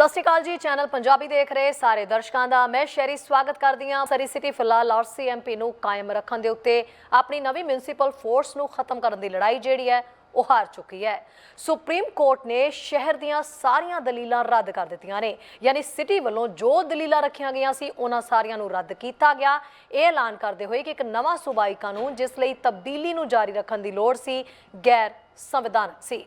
ਸਤਿ ਸ਼੍ਰੀ ਅਕਾਲ ਜੀ, ਚੈਨਲ ਪੰਜਾਬੀ ਦੇਖ ਰਹੇ ਸਾਰੇ ਦਰਸ਼ਕਾਂ ਦਾ। ਮੈਂ ਸ਼ੈਰੀ ਸਵਾਗਤ ਕਰਦੀ ਹਾਂ। ਸਰੀ ਸਿਟੀ ਫਿਲਹਾਲ ਆਰਸੀਐਮਪੀ ਨੂੰ ਕਾਇਮ ਰੱਖਣ ਦੇ ਉੱਤੇ ਆਪਣੀ ਨਵੀਂ ਮਿਊਨਿਸਪਲ ਫੋਰਸ ਨੂੰ ਖਤਮ ਕਰਨ ਦੀ ਲੜਾਈ ਜਿਹੜੀ ਹੈ, ਉਹ ਹਾਰ ਚੁੱਕੀ ਹੈ। ਸੁਪਰੀਮ ਕੋਰਟ ਨੇ ਸ਼ਹਿਰ ਦੀਆਂ ਸਾਰੀਆਂ ਦਲੀਲਾਂ ਰੱਦ ਕਰ ਦਿੱਤੀਆਂ ਨੇ। ਯਾਨੀ ਸਿਟੀ ਵੱਲੋਂ ਜੋ ਦਲੀਲਾਂ ਰੱਖੀਆਂ ਗਈਆਂ ਸੀ, ਉਹਨਾਂ ਸਾਰੀਆਂ ਨੂੰ ਰੱਦ ਕੀਤਾ ਗਿਆ। ਇਹ ਐਲਾਨ ਕਰਦੇ ਹੋਏ ਕਿ ਇੱਕ ਨਵਾਂ ਸੂਬਾਈ ਕਾਨੂੰਨ, ਜਿਸ ਲਈ ਤਬਦੀਲੀ ਨੂੰ ਜਾਰੀ ਰੱਖਣ ਦੀ ਲੋੜ ਸੀ ਗੈਰ ਸੰਵਿਧਾਨਕ ਸੀ।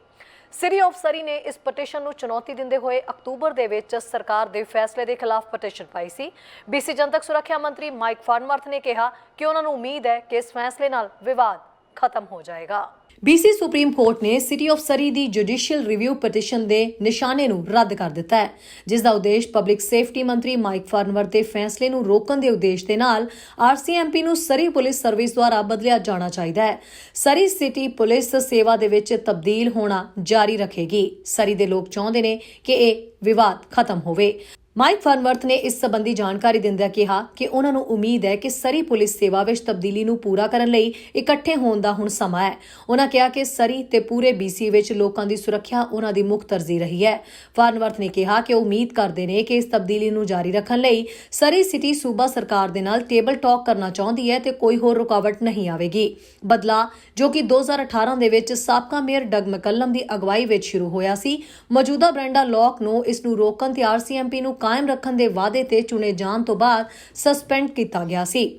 ਸਿਟੀ ਆਫ ਸਰੀ ਨੇ ਇਸ ਪਟੀਸ਼ਨ ਨੂੰ ਚੁਣੌਤੀ ਦਿੰਦੇ ਹੋਏ ਅਕਤੂਬਰ ਦੇ ਵਿੱਚ ਸਰਕਾਰ ਦੇ ਫੈਸਲੇ ਦੇ ਖਿਲਾਫ ਪਟੀਸ਼ਨ ਪਾਈ ਸੀ। ਬੀਸੀ ਜਨਤਕ ਸੁਰੱਖਿਆ ਮੰਤਰੀ ਮਾਈਕ ਫਾਰਨਮਰਥ ਨੇ ਕਿਹਾ ਕਿ ਉਹਨਾਂ ਨੂੰ ਉਮੀਦ ਹੈ ਕਿ ਇਸ ਫੈਸਲੇ ਨਾਲ ਵਿਵਾਦ ਖਤਮ ਹੋ ਜਾਏਗਾ। ਬੀਸੀ ਸੁਪਰੀਮ ਕੋਰਟ ਨੇ ਸਿਟੀ ਆਫ ਸਰੀ ਦੀ ਜੁਡੀਸ਼ੀਅਲ ਰਿਵਿਊ ਪਟੀਸ਼ਨ ਦੇ ਨਿਸ਼ਾਨੇ ਨੂੰ ਰੱਦ ਕਰ ਦਿੱਤਾ ਹੈ, ਜਿਸ ਦਾ ਉਦੇਸ਼ ਪਬਲਿਕ ਸੇਫਟੀ ਮੰਤਰੀ ਮਾਈਕ ਫਾਰਨਵਰ ਦੇ ਫੈਸਲੇ ਨੂੰ ਰੋਕਣ ਦੇ ਉਦੇਸ਼ ਦੇ ਨਾਲ ਆਰਸੀਐਮਪੀ ਨੂੰ ਸਰੀ ਪੁਲਿਸ ਸਰਵਿਸ ਦੁਆਰਾ ਬਦਲਿਆ ਜਾਣਾ ਚਾਹੀਦਾ ਹੈ। ਸਰੀ ਸਿਟੀ ਪੁਲਿਸ ਸੇਵਾ ਦੇ ਵਿੱਚ ਤਬਦੀਲ ਹੋਣਾ ਜਾਰੀ ਰੱਖੇਗੀ। ਸਰੀ ਦੇ ਲੋਕ ਚਾਹੁੰਦੇ ਨੇ ਕਿ ਇਹ ਵਿਵਾਦ ਖਤਮ ਹੋਵੇ। ਮਾਈਕ ਫਰਨਵਰਥ ਨੇ ਇਸ ਸੰਬੰਧੀ ਜਾਣਕਾਰੀ ਦਿੰਦਿਆਂ ਕਿਹਾ ਕਿ ਉਹਨਾਂ ਨੂੰ ਉਮੀਦ ਹੈ ਕਿ ਸਰੀ ਪੁਲਿਸ ਸੇਵਾ ਵਿੱਚ ਤਬਦੀਲੀ ਨੂੰ ਪੂਰਾ ਕਰਨ ਲਈ ਇਕੱਠੇ ਹੋਣ ਦਾ ਹੁਣ ਸਮਾਂ ਹੈ। ਉਹਨਾਂ ਕਿਹਾ ਕਿ ਸਰੀ ਤੇ ਪੂਰੇ ਬੀਸੀ ਵਿੱਚ ਲੋਕਾਂ ਦੀ ਸੁਰੱਖਿਆ ਉਹਨਾਂ ਦੀ ਮੁੱਖ ਤਰਜੀਹ ਰਹੀ ਹੈ। ਫਰਨਵਰਥ ਨੇ ਕਿਹਾ ਕਿ ਉਹ ਉਮੀਦ ਕਰਦੇ ਨੇ ਕਿ ਇਸ ਤਬਦੀਲੀ ਨੂੰ ਜਾਰੀ ਰੱਖਣ ਲਈ ਸਰੀ ਸਿਟੀ ਸੂਬਾ ਸਰਕਾਰ ਦੇ ਨਾਲ ਟੇਬਲ ਟਾਕ ਕਰਨਾ ਚਾਹੁੰਦੀ ਹੈ ਤੇ ਕੋਈ ਹੋਰ ਰੁਕਾਵਟ ਨਹੀਂ ਆਵੇਗੀ। ਬਦਲਾ ਜੋ ਕਿ 2018 ਦੇ ਵਿੱਚ ਸਾਬਕਾ ਮੇਅਰ ਡਗ ਮਕੱਲਮ ਦੀ ਅਗਵਾਈ ਵਿੱਚ ਸ਼ੁਰੂ ਹੋਇਆ ਸੀ, ਮੌਜੂਦਾ ਬ੍ਰੈਂਡਾ ਲੌਕ ਨੂੰ ਇਸ ਨੂੰ ਰੋਕਣ ਤੇ ਆਰਸੀਐਮਪੀ ਨੂੰ ਕਾਇਮ ਰੱਖਣ ਦੇ ਵਾਅਦੇ ਤੇ ਚੁਣੇ ਜਾਣ ਤੋਂ ਬਾਅਦ ਸਸਪੈਂਡ ਕੀਤਾ ਗਿਆ ਸੀ।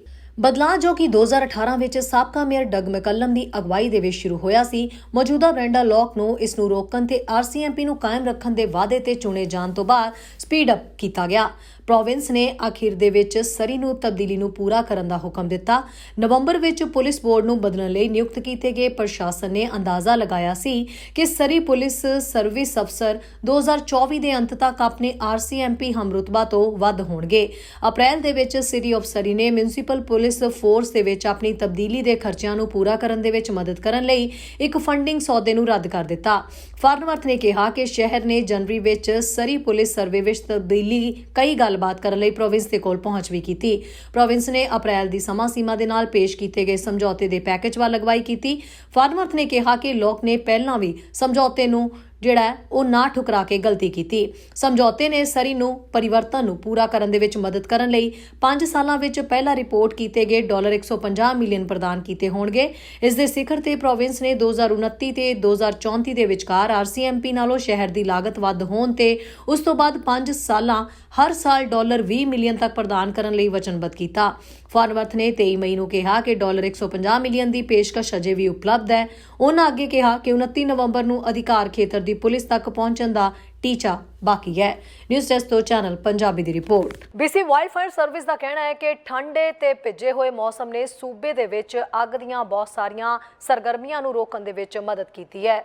ਬਦਲਾਅ ਜੋ ਕਿ 2018 ਵਿੱਚ ਸਾਬਕਾ ਮੇਅਰ ਡਗ ਮਕੱਲਮ ਦੀ ਅਗਵਾਈ ਦੇ ਵਿੱਚ ਸ਼ੁਰੂ ਹੋਇਆ ਸੀ, ਮੌਜੂਦਾ ਬ੍ਰੈਂਡਾ ਲੌਕ ਨੂੰ ਇਸ ਨੂੰ ਰੋਕਣ ਤੇ ਆਰਸੀਐਮਪੀ ਨੂੰ ਕਾਇਮ ਰੱਖਣ ਦੇ ਵਾਅਦੇ ਤੇ ਚੁਣੇ ਜਾਣ ਤੋਂ ਬਾਅਦ ਸਪੀਡ ਅਪ ਕੀਤਾ ਗਿਆ। ਪ੍ਰੋਵਿੰਸ ਨੇ ਅਖੀਰ ਦੇ ਵਿੱਚ ਸਰੀ ਨੂੰ ਤਬਦੀਲੀ ਨੂੰ ਪੂਰਾ ਕਰਨ ਦਾ ਹੁਕਮ ਦਿੱਤਾ। ਨਵੰਬਰ ਵਿੱਚ ਪੁਲਿਸ ਬੋਰਡ ਨੂੰ ਬਦਲਣ ਲਈ ਨਿਯੁਕਤ ਕੀਤੇ ਗਏ ਪ੍ਰਸ਼ਾਸਨ ਨੇ ਅੰਦਾਜ਼ਾ ਲਗਾਇਆ ਸੀ ਕਿ ਸਰੀ ਪੁਲਿਸ ਸਰਵਿਸ ਅਫਸਰ 2024 ਦੇ ਅੰਤ ਤੱਕ ਆਪਣੇ ਆਰਸੀਐਮਪੀ ਹਮਰੁਤਬਾ ਤੋਂ ਵੱਧ ਹੋਣਗੇ। ਅਪ੍ਰੈਲ ਦੇ ਵਿੱਚ ਸਿਟੀ ਆਫ ਸਰੀ ਨੇ ਮਿਊਨਿਸਪਲ ਪੁਲਿਸ ਫੋਰਸ ਦੇ ਵਿੱਚ ਆਪਣੀ ਤਬਦੀਲੀ ਦੇ ਖਰਚਿਆਂ ਨੂੰ ਪੂਰਾ ਕਰਨ ਦੇ ਵਿੱਚ ਮਦਦ ਕਰਨ ਲਈ ਇੱਕ ਫੰਡਿੰਗ ਸੌਦੇ ਨੂੰ ਰੱਦ ਕਰ ਦਿੱਤਾ। ਫਾਰਨਵਰਥ ਨੇ ਕਿਹਾ ਕਿ ਸ਼ਹਿਰ ਨੇ ਜਨਵਰੀ ਵਿੱਚ ਸਰੀ ਪੁਲਿਸ ਸਰਵੇ ਵਿੱਚ ਤਬਦੀਲੀ ਕਈ ਗੱਲ ਗੱਲਬਾਤ ਕਰਨ ਲਈ ਪ੍ਰੋਵਿੰਸ ਦੇ ਕੋਲ ਪਹੁੰਚ ਵੀ ਕੀਤੀ। ਪ੍ਰੋਵਿੰਸ ਨੇ ਅਪ੍ਰੈਲ ਦੀ ਸਮਾਂ ਸੀਮਾ ਦੇ ਨਾਲ ਪੇਸ਼ ਕੀਤੇ ਗਏ ਸਮਝੌਤੇ ਦੇ ਪੈਕੇਜ ਵੱਲ ਅਗਵਾਈ ਕੀਤੀ। ਫਾਰਮਰਥ ਨੇ ਕਿਹਾ ਕਿ ਲੋਕ ਨੇ ਪਹਿਲਾਂ ਵੀ ਸਮਝੌਤੇ ਨੂੰ ਜਿਹੜਾ ਉਹ ਨਾ ਠੁਕਰਾ ਕੇ ਗਲਤੀ ਕੀਤੀ। ਸਮਝੌਤੇ ਨੇ ਸਰੀ ਨੂੰ ਪਰਿਵਰਤਨ ਨੂੰ ਪੂਰਾ ਕਰਨ ਦੇ ਵਿੱਚ ਮਦਦ ਕਰਨ ਲਈ 5 ਸਾਲਾਂ ਵਿੱਚ ਪਹਿਲਾ ਰਿਪੋਰਟ ਕੀਤੇ ਗਏ ਡਾਲਰ 150 ਮਿਲੀਅਨ ਪ੍ਰਦਾਨ ਕੀਤੇ ਹੋਣਗੇ। ਇਸ ਦੇ ਸਿਖਰ ਤੇ ਪ੍ਰੋਵਿੰਸ ਨੇ 2029 ਤੇ 2034 ਦੇ ਵਿਚਕਾਰ ਆਰਸੀਐਮਪੀ ਨਾਲੋਂ ਸ਼ਹਿਰ ਦੀ ਲਾਗਤ ਵੱਧ ਹੋਣ ਤੇ ਉਸ ਤੋਂ ਬਾਅਦ 5 ਸਾਲਾਂ ਹਰ ਸਾਲ ਡਾਲਰ 20 ਮਿਲੀਅਨ ਤੱਕ ਪ੍ਰਦਾਨ ਕਰਨ ਲਈ ਵਚਨਬੱਧ ਕੀਤਾ। ਫਾਰਨਵਰਥ ਨੇ 23 ਮਈ ਨੂੰ ਕਿਹਾ ਕਿ ਡਾਲਰ 150 ਮਿਲੀਅਨ ਦੀ ਪੇਸ਼ਕਸ਼ ਅਜੇ ਵੀ ਉਪਲਬਧ ਹੈ। ਉਹਨਾਂ ਅੱਗੇ ਕਿਹਾ ਕਿ 29 ਨਵੰਬਰ ਨੂੰ ਅਧਿਕਾਰ ਖੇਤਰ ਦੀ ਪੁਲਿਸ ਤੱਕ ਪਹੁੰਚਣ ਦਾ ਟੀਚਾ ਬਾਕੀ ਹੈ। ਨਿਊਜ਼ ਡੈਸਕ ਤੋਂ ਚੈਨਲ ਪੰਜਾਬੀ ਦੀ ਰਿਪੋਰਟ ਬੀਸੀ ਵਾਈਲਡ ਸਰਵਿਸ ਦਾ ਕਹਿਣਾ ਹੈ ਕਿ ਠੰਡੇ ਤੇ ਭਿੱਜੇ ਹੋਏ ਮੌਸਮ ਨੇ ਸੂਬੇ ਦੇ ਵਿੱਚ ਅੱਗ ਦੀਆਂ ਬਹੁਤ ਸਾਰੀਆਂ ਸਰਗਰਮੀਆਂ ਨੂੰ ਰੋਕਣ ਦੇ ਵਿੱਚ ਮਦਦ ਕੀਤੀ ਹੈ।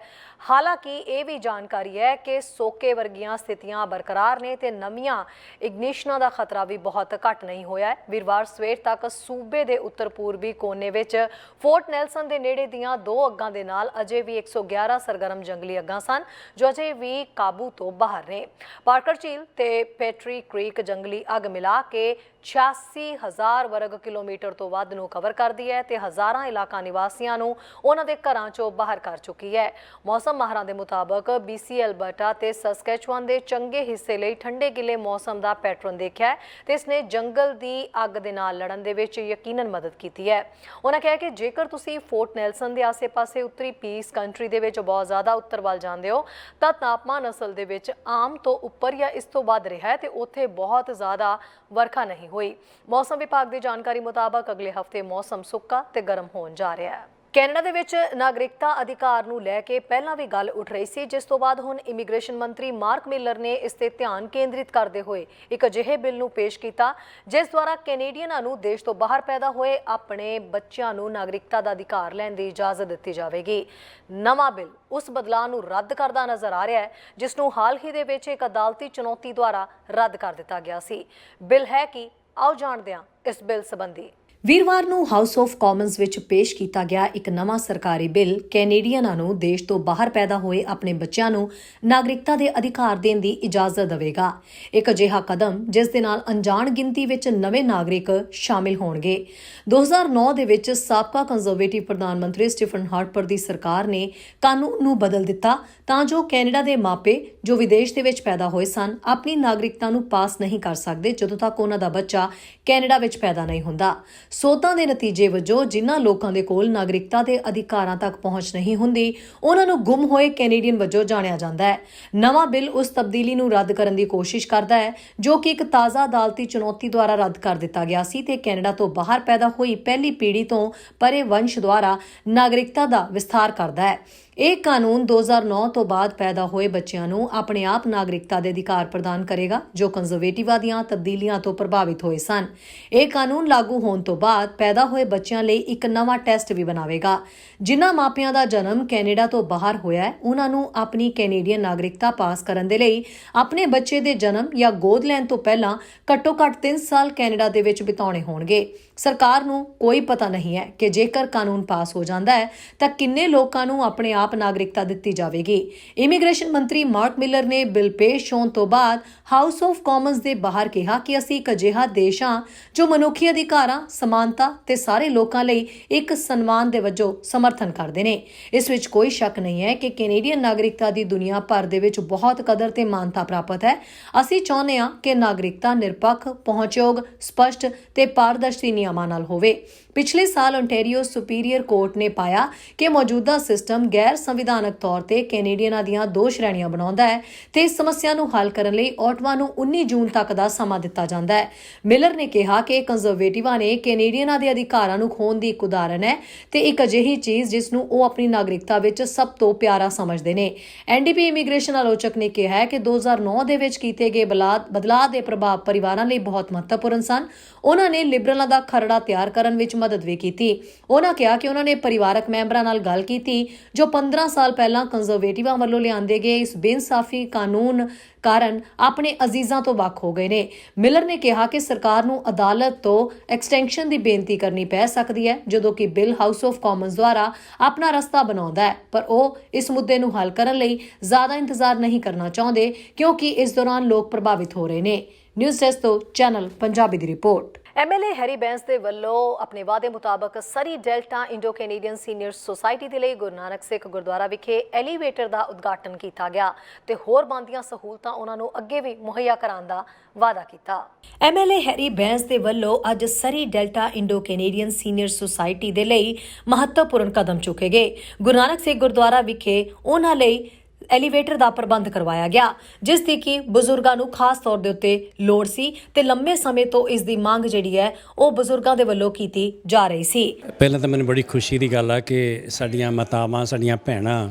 ਹਾਲਾਂਕਿ ਇਹ ਵੀ ਜਾਣਕਾਰੀ ਹੈ ਕਿ ਸੋਕੇ ਵਰਗੀਆਂ ਸਥਿਤੀਆਂ ਬਰਕਰਾਰ ਨੇ ਤੇ ਨਵੀਆਂ ਇਗਨੀਸ਼ਨਾਂ ਦਾ ਖਤਰਾ ਵੀ ਬਹੁਤ ਘੱਟ ਨਹੀਂ ਹੋਇਆ ਹੈ। ਵੀਰਵਾਰ ਸਵੇਰ ਤੱਕ ਸੂਬੇ ਦੇ ਉੱਤਰ ਪੂਰਬੀ ਕੋਨੇ ਵਿੱਚ ਫੋਰਟ ਨੈਲਸਨ ਦੇ ਨੇੜੇ ਦੀਆਂ ਦੋ ਅੱਗਾਂ ਦੇ ਨਾਲ ਅਜੇ ਵੀ 111 ਸਰਗਰਮ ਜੰਗਲੀ ਅੱਗਾਂ ਸਨ, ਜੋ ਅਜੇ ਵੀ ਕਾਬੂ ਤੋਂ ਬਾਹਰ ਨੇ। ਪਾਰਕਰ ਝੀਲ ਤੇ ਪੈਟਰੀ ਕ੍ਰੀਕ ਜੰਗਲੀ ਅੱਗ ਮਿਲਾ ਕੇ 86000 ਵਰਗ ਕਿਲੋਮੀਟਰ ਤੋਂ ਵੱਧ ਨੂੰ ਕਵਰ ਕਰਦੀ ਹੈ ਤੇ ਹਜ਼ਾਰਾਂ ਇਲਾਕਾ ਨਿਵਾਸੀਆਂ ਨੂੰ ਉਹਨਾਂ ਦੇ ਘਰਾਂ ਚੋਂ ਬਾਹਰ ਕਰ ਚੁੱਕੀ ਹੈ। ਮੌਸਮ ਮਾਹਰਾਂ ਦੇ ਮੁਤਾਬਕ BC ਅਲਬਰਟਾ ਤੇ ਸਸਕੈਚੁਆਨ ਦੇ ਚੰਗੇ ਹਿੱਸੇ ਲਈ ਠੰਡੇ ਗਿੱਲੇ ਮੌਸਮ ਦਾ ਪੈਟਰਨ ਦੇਖਿਆ ਤੇ ਇਸ ਨੇ ਜੰਗਲ ਦੀ ਅੱਗ ਦੇ ਨਾਲ ਲੜਨ ਦੇ ਵਿੱਚ ਯਕੀਨਨ ਮਦਦ ਕੀਤੀ ਹੈ। ਉਹਨਾਂ ਕਿਹਾ ਕਿ ਜੇਕਰ ਤੁਸੀਂ ਫੋਰਟ ਨੈਲਸਨ ਦੇ ਆਸ-ਪਾਸੇ ਉੱਤਰੀ ਪੀਸ ਕੰਟਰੀ ਦੇ ਵਿੱਚ ਬਹੁਤ ਜ਼ਿਆਦਾ ਉੱਤਰ ਵੱਲ ਜਾਂਦੇ ਹੋ, ਤਾਂ ਤਾਪਮਾਨ ਅਸਲ ਦੇ ਵਿੱਚ ਆਮ ਤੋਂ ਉੱਪਰ ਜਾਂ ਇਸ ਤੋਂ ਵੱਧ ਰਿਹਾ ਹੈ ਤੇ ਉੱਥੇ ਬਹੁਤ ਜ਼ਿਆਦਾ ਵਰਖਾ ਨਹੀਂ ਹੋਈ। ਮੌਸਮ ਵਿਭਾਗ ਦੀ ਜਾਣਕਾਰੀ ਮੁਤਾਬਕ ਅਗਲੇ ਹਫ਼ਤੇ ਮੌਸਮ ਸੁੱਕਾ ਤੇ ਗਰਮ ਹੋਣ ਜਾ ਰਿਹਾ ਹੈ। ਕੈਨੇਡਾ ਦੇ ਵਿੱਚ ਨਾਗਰਿਕਤਾ ਅਧਿਕਾਰ ਨੂੰ ਲੈ ਕੇ ਪਹਿਲਾਂ ਵੀ ਗੱਲ ਉੱਠ ਰਹੀ ਸੀ, ਜਿਸ ਤੋਂ ਬਾਅਦ ਹੁਣ ਇਮੀਗ੍ਰੇਸ਼ਨ ਮੰਤਰੀ ਮਾਰਕ ਮਿਲਰ ਨੇ ਇਸ ਤੇ ਧਿਆਨ ਕੇਂਦਰਿਤ ਕਰਦੇ ਹੋਏ ਇੱਕ ਅਜਿਹੇ ਬਿੱਲ ਨੂੰ ਪੇਸ਼ ਕੀਤਾ, ਜਿਸ ਦੁਆਰਾ ਕੈਨੇਡੀਅਨਾਂ ਨੂੰ ਦੇਸ਼ ਤੋਂ ਬਾਹਰ ਪੈਦਾ ਹੋਏ ਆਪਣੇ ਬੱਚਿਆਂ ਨੂੰ ਨਾਗਰਿਕਤਾ ਦਾ ਅਧਿਕਾਰ ਲੈਣ ਦੀ ਇਜਾਜ਼ਤ ਦਿੱਤੀ ਜਾਵੇਗੀ। ਨਵਾਂ ਬਿੱਲ ਉਸ ਬਦਲਾਅ ਨੂੰ ਰੱਦ ਕਰਦਾ ਨਜ਼ਰ ਆ ਰਿਹਾ ਹੈ, ਜਿਸ ਨੂੰ ਹਾਲ ਹੀ ਦੇ ਵਿੱਚ ਇੱਕ ਅਦਾਲਤੀ ਚੁਣੌਤੀ ਦੁਆਰਾ ਰੱਦ ਕਰ ਦਿੱਤਾ ਗਿਆ ਸੀ। ਬਿੱਲ ਹੈ ਕਿ ਆਓ ਜਾਣਦੇ ਹਾਂ ਇਸ ਬਿੱਲ ਸੰਬੰਧੀ। ਵੀਰਵਾਰ ਨੂੰ ਹਾਊਸ ਆਫ ਕਾਮਨਸ ਵਿੱਚ ਪੇਸ਼ ਕੀਤਾ ਗਿਆ ਇੱਕ ਨਵਾਂ ਸਰਕਾਰੀ ਬਿੱਲ ਕੈਨੇਡੀਅਨਾਂ ਨੂੰ ਦੇਸ਼ ਤੋਂ ਬਾਹਰ ਪੈਦਾ ਹੋਏ ਆਪਣੇ ਬੱਚਿਆਂ ਨੂੰ ਨਾਗਰਿਕਤਾ ਦੇ ਅਧਿਕਾਰ ਦੇਣ ਦੀ ਇਜਾਜ਼ਤ ਦੇਵੇਗਾ। ਇੱਕ ਅਜਿਹਾ ਕਦਮ ਜਿਸ ਦੇ ਨਾਲ ਅਣਜਾਣ ਗਿਣਤੀ ਵਿੱਚ ਨਵੇਂ ਨਾਗਰਿਕ ਸ਼ਾਮਿਲ ਹੋਣਗੇ। 2009 ਦੇ ਵਿੱਚ ਸਾਬਕਾ ਕੰਜ਼ਰਵੇਟਿਵ ਪ੍ਰਧਾਨ ਮੰਤਰੀ ਸਟੀਫਨ ਹਾਰਪਰ ਦੀ ਸਰਕਾਰ ਨੇ ਕਾਨੂੰਨ ਨੂੰ ਬਦਲ ਦਿੱਤਾ ਤਾਂ ਜੋ ਕੈਨੇਡਾ ਦੇ ਮਾਪੇ ਜੋ ਵਿਦੇਸ਼ ਦੇ ਵਿੱਚ ਪੈਦਾ ਹੋਏ ਸਨ, ਆਪਣੀ ਨਾਗਰਿਕਤਾ ਨੂੰ ਪਾਸ ਨਹੀਂ ਕਰ ਸਕਦੇ ਜਦੋਂ ਤੱਕ ਉਹਨਾਂ ਦਾ ਬੱਚਾ ਕੈਨੇਡਾ ਵਿੱਚ ਪੈਦਾ ਨਹੀਂ ਹੁੰਦਾ। ਸੋਧਾਂ ਦੇ ਨਤੀਜੇ ਵਜੋਂ ਜਿਨ੍ਹਾਂ ਲੋਕਾਂ ਦੇ ਕੋਲ ਨਾਗਰਿਕਤਾ ਦੇ ਅਧਿਕਾਰਾਂ ਤੱਕ ਪਹੁੰਚ ਨਹੀਂ ਹੁੰਦੀ, ਉਹਨਾਂ ਨੂੰ ਗੁੰਮ ਹੋਏ ਕੈਨੇਡੀਅਨ ਵਜੋਂ ਜਾਣਿਆ ਜਾਂਦਾ ਹੈ। ਨਵਾਂ ਬਿੱਲ ਉਸ ਤਬਦੀਲੀ ਨੂੰ ਰੱਦ ਕਰਨ ਦੀ ਕੋਸ਼ਿਸ਼ ਕਰਦਾ ਹੈ, ਜੋ ਕਿ ਇੱਕ ਤਾਜ਼ਾ ਅਦਾਲਤੀ ਚੁਣੌਤੀ ਦੁਆਰਾ ਰੱਦ ਕਰ ਦਿੱਤਾ ਗਿਆ ਸੀ ਤੇ ਕੈਨੇਡਾ ਤੋਂ ਬਾਹਰ ਪੈਦਾ ਹੋਈ ਪਹਿਲੀ ਪੀੜ੍ਹੀ ਤੋਂ ਪਰੇ ਵੰਸ਼ ਦੁਆਰਾ ਨਾਗਰਿਕਤਾ ਦਾ ਵਿਸਥਾਰ ਕਰਦਾ ਹੈ। ਇਹ ਕਾਨੂੰਨ 2009 ਤੋਂ ਬਾਅਦ ਪੈਦਾ ਹੋਏ ਬੱਚਿਆਂ ਨੂੰ ਆਪਣੇ ਆਪ ਨਾਗਰਿਕਤਾ ਦੇ ਅਧਿਕਾਰ ਪ੍ਰਦਾਨ ਕਰੇਗਾ, ਜੋ ਕੰਜ਼ਰਵੇਟਿਵਾਂ ਦੀਆਂ ਤਬਦੀਲੀਆਂ ਤੋਂ ਪ੍ਰਭਾਵਿਤ ਹੋਏ ਸਨ। ਇਹ ਕਾਨੂੰਨ ਲਾਗੂ ਹੋਣ ਤੋਂ ਬਾਅਦ ਪੈਦਾ ਹੋਏ ਬੱਚਿਆਂ ਲਈ ਇੱਕ ਨਵਾਂ ਟੈਸਟ ਵੀ ਬਣਾਵੇਗਾ, ਜਿਨ੍ਹਾਂ ਮਾਪਿਆਂ ਦਾ ਜਨਮ ਕੈਨੇਡਾ ਤੋਂ ਬਾਹਰ ਹੋਇਆ ਹੈ। ਉਹਨਾਂ ਨੂੰ ਆਪਣੀ ਕੈਨੇਡੀਅਨ ਨਾਗਰਿਕਤਾ ਪਾਸ ਕਰਨ ਦੇ ਲਈ ਆਪਣੇ ਬੱਚੇ ਦੇ ਜਨਮ ਜਾਂ ਗੋਦ ਲੈਣ ਤੋਂ ਪਹਿਲਾਂ ਘੱਟੋ-ਘੱਟ 3 ਸਾਲ ਕੈਨੇਡਾ ਦੇ ਵਿੱਚ ਬਿਤਾਉਣੇ ਹੋਣਗੇ। ਸਰਕਾਰ ਨੂੰ ਕੋਈ ਪਤਾ ਨਹੀਂ ਹੈ ਕਿ ਜੇਕਰ ਕਾਨੂੰਨ ਪਾਸ ਹੋ ਜਾਂਦਾ ਹੈ, ਤਾਂ ਕਿੰਨੇ ਲੋਕਾਂ ਨੂੰ ਆਪਣੇ ਆਪ ਨਾਗਰਿਕਤਾ ਦਿੱਤੀ ਜਾਵੇਗੀ। ਇਮੀਗ੍ਰੇਸ਼ਨ ਮੰਤਰੀ ਮਾਰਕ ਮਿਲਰ ਨੇ ਬਿੱਲ ਪੇਸ਼ ਹੋਣ ਤੋਂ ਬਾਅਦ ਹਾਊਸ ਆਫ ਕਾਮਨਸ ਦੇ ਬਾਹਰ ਕਿਹਾ ਕਿ ਅਸੀਂ ਇੱਕ ਅਜਿਹਾ ਦੇਸ਼ ਹਾਂ ਜੋ ਮਨੁੱਖੀ ਅਧਿਕਾਰਾਂ, ਸਮਾਨਤਾ ਤੇ ਸਾਰੇ ਲੋਕਾਂ ਲਈ ਇੱਕ ਸਨਮਾਨ ਦੇ ਵਜੋਂ ਸਮਰਥਨ ਕਰਦੇ ਨੇ। ਇਸ ਵਿੱਚ ਕੋਈ ਸ਼ੱਕ ਨਹੀਂ ਹੈ ਕਿ ਕੈਨੇਡੀਅਨ ਨਾਗਰਿਕਤਾ ਦੀ ਦੁਨੀਆ ਭਰ ਦੇ ਵਿੱਚ ਬਹੁਤ ਕਦਰ ਤੇ ਮਾਨਤਾ ਪ੍ਰਾਪਤ ਹੈ। ਅਸੀਂ ਚਾਹੁੰਦੇ ਹਾਂ ਕਿ ਨਾਗਰਿਕਤਾ ਨਿਰਪੱਖ, ਪਹੁੰਚਯੋਗ, ਸਪਸ਼ਟ ਤੇ ਪਾਰਦਰਸ਼ੀ ਨਿਯਮਾਂ ਨਾਲ ਹੋਵੇ। ਪਿਛਲੇ ਸਾਲ ਓਨਟਾਰੀਓ ਸੁਪੀਰੀਅਰ ਕੋਰਟ ਨੇ ਪਾਇਆ ਕਿ ਮੌਜੂਦਾ ਸਿਸਟਮ ਗੈਰ ਸੰਵਿਧਾਨਕ ਤੌਰ ਤੇ ਕੈਨੇਡੀਅਨਾਂ ਦੀਆਂ ਦੋ ਸ਼੍ਰੇਣੀਆਂ ਬਣਾਉਂਦਾ ਹੈ ਤੇ ਇਸ ਸਮੱਸਿਆ ਨੂੰ ਹੱਲ ਕਰਨ ਲਈ ਔਟਵਾ ਨੂੰ 19 ਜੂਨ ਤੱਕ ਦਾ ਸਮਾਂ ਦਿੱਤਾ ਜਾਂਦਾ ਹੈ। ਮਿਲਰ ਨੇ ਕਿਹਾ ਕਿ ਕੰਜ਼ਰਵੇਟਿਵਾਂ ਨੇ ਕੈਨੇਡੀਅਨਾਂ ਦੇ ਅਧਿਕਾਰਾਂ ਨੂੰ ਖੋਣ ਦੀ ਇੱਕ ਉਦਾਹਰਣ ਹੈ ਤੇ ਇੱਕ ਅਜਿਹੀ ਚੀਜ਼ ਜਿਸ ਨੂੰ ਉਹ ਆਪਣੀ ਨਾਗਰਿਕਤਾ ਵਿੱਚ ਸਭ ਤੋਂ ਪਿਆਰਾ ਸਮਝਦੇ ਨੇ। ਐਨਡੀਪੀ ਇਮੀਗ੍ਰੇਸ਼ਨ ਆਲੋਚਕ ਨੇ ਕਿਹਾ ਹੈ ਕਿ 2009 ਦੇ ਵਿੱਚ ਕੀਤੇ ਗਏ ਬਦਲਾਅ ਦੇ ਪ੍ਰਭਾਵ ਪਰਿਵਾਰਾਂ ਲਈ ਬਹੁਤ ਮਹੱਤਵਪੂਰਨ ਸਨ। ਉਹਨਾਂ ਨੇ ਲਿਬਰਲਾਂ ਦਾ ਖਰੜਾ ਤਿਆਰ ਕਰਨ ਵਿੱਚ ਮਦਦ ਵੀ ਕੀਤੀ। ਉਹਨਾਂ ਕਿਹਾ ਕਿ ਉਹਨਾਂ ਨੇ ਪਰਿਵਾਰਕ ਮੈਂਬਰਾਂ ਨਾਲ ਗੱਲ ਕੀਤੀ, ਜੋ 15 ਸਾਲ ਪਹਿਲਾਂ ਕੰਜ਼ਰਵੇਟਿਵਾਂ ਵੱਲੋਂ ਲਿਆਂਦੇ ਗਏ ਇਸ ਬੇਇਨਸਾਫੀ ਕਾਨੂੰਨ ਕਾਰਨ ਆਪਣੇ ਅਜ਼ੀਜ਼ਾਂ ਤੋਂ ਵੱਖ ਹੋ ਗਏ ਨੇ। ਮਿਲਰ ਨੇ ਕਿਹਾ ਕਿ ਸਰਕਾਰ ਨੂੰ ਅਦਾਲਤ ਤੋਂ ਐਕਸਟੈਂਸ਼ਨ ਦੀ ਬੇਨਤੀ ਕਰਨੀ ਪੈ ਸਕਦੀ ਹੈ, ਜਦੋਂ ਕਿ ਬਿੱਲ ਹਾਊਸ ਆਫ ਕਾਮਨਸ ਦੁਆਰਾ ਆਪਣਾ ਰਸਤਾ ਬਣਾਉਂਦਾ ਹੈ। ਪਰ ਉਹ ਇਸ ਮੁੱਦੇ ਨੂੰ ਹੱਲ ਕਰਨ ਲਈ ਜ਼ਿਆਦਾ ਇੰਤਜ਼ਾਰ ਨਹੀਂ ਕਰਨਾ ਚਾਹੁੰਦੇ, ਕਿਉਂਕਿ ਇਸ ਦੌਰਾਨ ਲੋਕ ਪ੍ਰਭਾਵਿਤ ਹੋ ਰਹੇ ਨੇ। ਨਿਊਜ਼ ਡੈਸਕ ਤੋਂ ਚੈਨਲ ਪੰਜਾਬੀ ਦੀ ਰਿਪੋਰਟ। ਐਮਐਲਏ ਹੈਰੀ ਬੈਂਸ ਦੇ ਵੱਲੋਂ ਆਪਣੇ ਵਾਅਦੇ ਮੁਤਾਬਕ Surrey Delta Indo Canadian senior society ਦੇ ਲਈ ਗੁਰੂ ਨਾਨਕ ਸਿੱਖ ਗੁਰਦੁਆਰਾ ਵਿਖੇ ਐਲੀਵੇਟਰ ਦਾ ਉਦਘਾਟਨ ਕੀਤਾ ਗਿਆ ਤੇ ਹੋਰ ਬੰਦੀਆਂ ਸਹੂਲਤਾਂ ਉਹਨਾਂ ਨੂੰ ਅੱਗੇ ਵੀ ਮੁਹੱਈਆ ਕਰਾਉਣ ਦਾ ਵਾਅਦਾ ਕੀਤਾ। ਐਮਐਲਏ ਹੈਰੀ ਬੈਂਸ ਦੇ ਵੱਲੋਂ ਅੱਜ Surrey Delta Indo Canadian senior society ਦੇ ਲਈ ਮਹੱਤਵਪੂਰਨ ਕਦਮ ਚੁੱਕੇ ਗਏ। ਗੁਰੂ ਨਾਨਕ ਸਿੱਖ ਗੁਰਦੁਆਰਾ ਵਿਖੇ ਉਹਨਾਂ ਲਈ ਐਲੀਵੇਟਰ ਦਾ ਪ੍ਰਬੰਧ ਕਰਵਾਇਆ ਗਿਆ, ਜਿਸ ਦੀ ਕਿ ਬਜ਼ੁਰਗਾਂ ਨੂੰ ਖਾਸ ਤੌਰ ਦੇ ਉੱਤੇ ਲੋੜ ਸੀ ਤੇ ਲੰਮੇ ਸਮੇਂ ਤੋਂ ਇਸ ਦੀ ਮੰਗ ਜਿਹੜੀ ਹੈ, ਉਹ ਬਜ਼ੁਰਗਾਂ ਦੇ ਵੱਲੋਂ ਕੀਤੀ ਜਾ ਰਹੀ ਸੀ। ਪਹਿਲਾਂ ਤਾਂ ਮੈਨੂੰ ਬੜੀ ਖੁਸ਼ੀ ਦੀ ਗੱਲ ਆ ਕਿ ਸਾਡੀਆਂ ਮਾਤਾਵਾਂ, ਸਾਡੀਆਂ ਭੈਣਾਂ,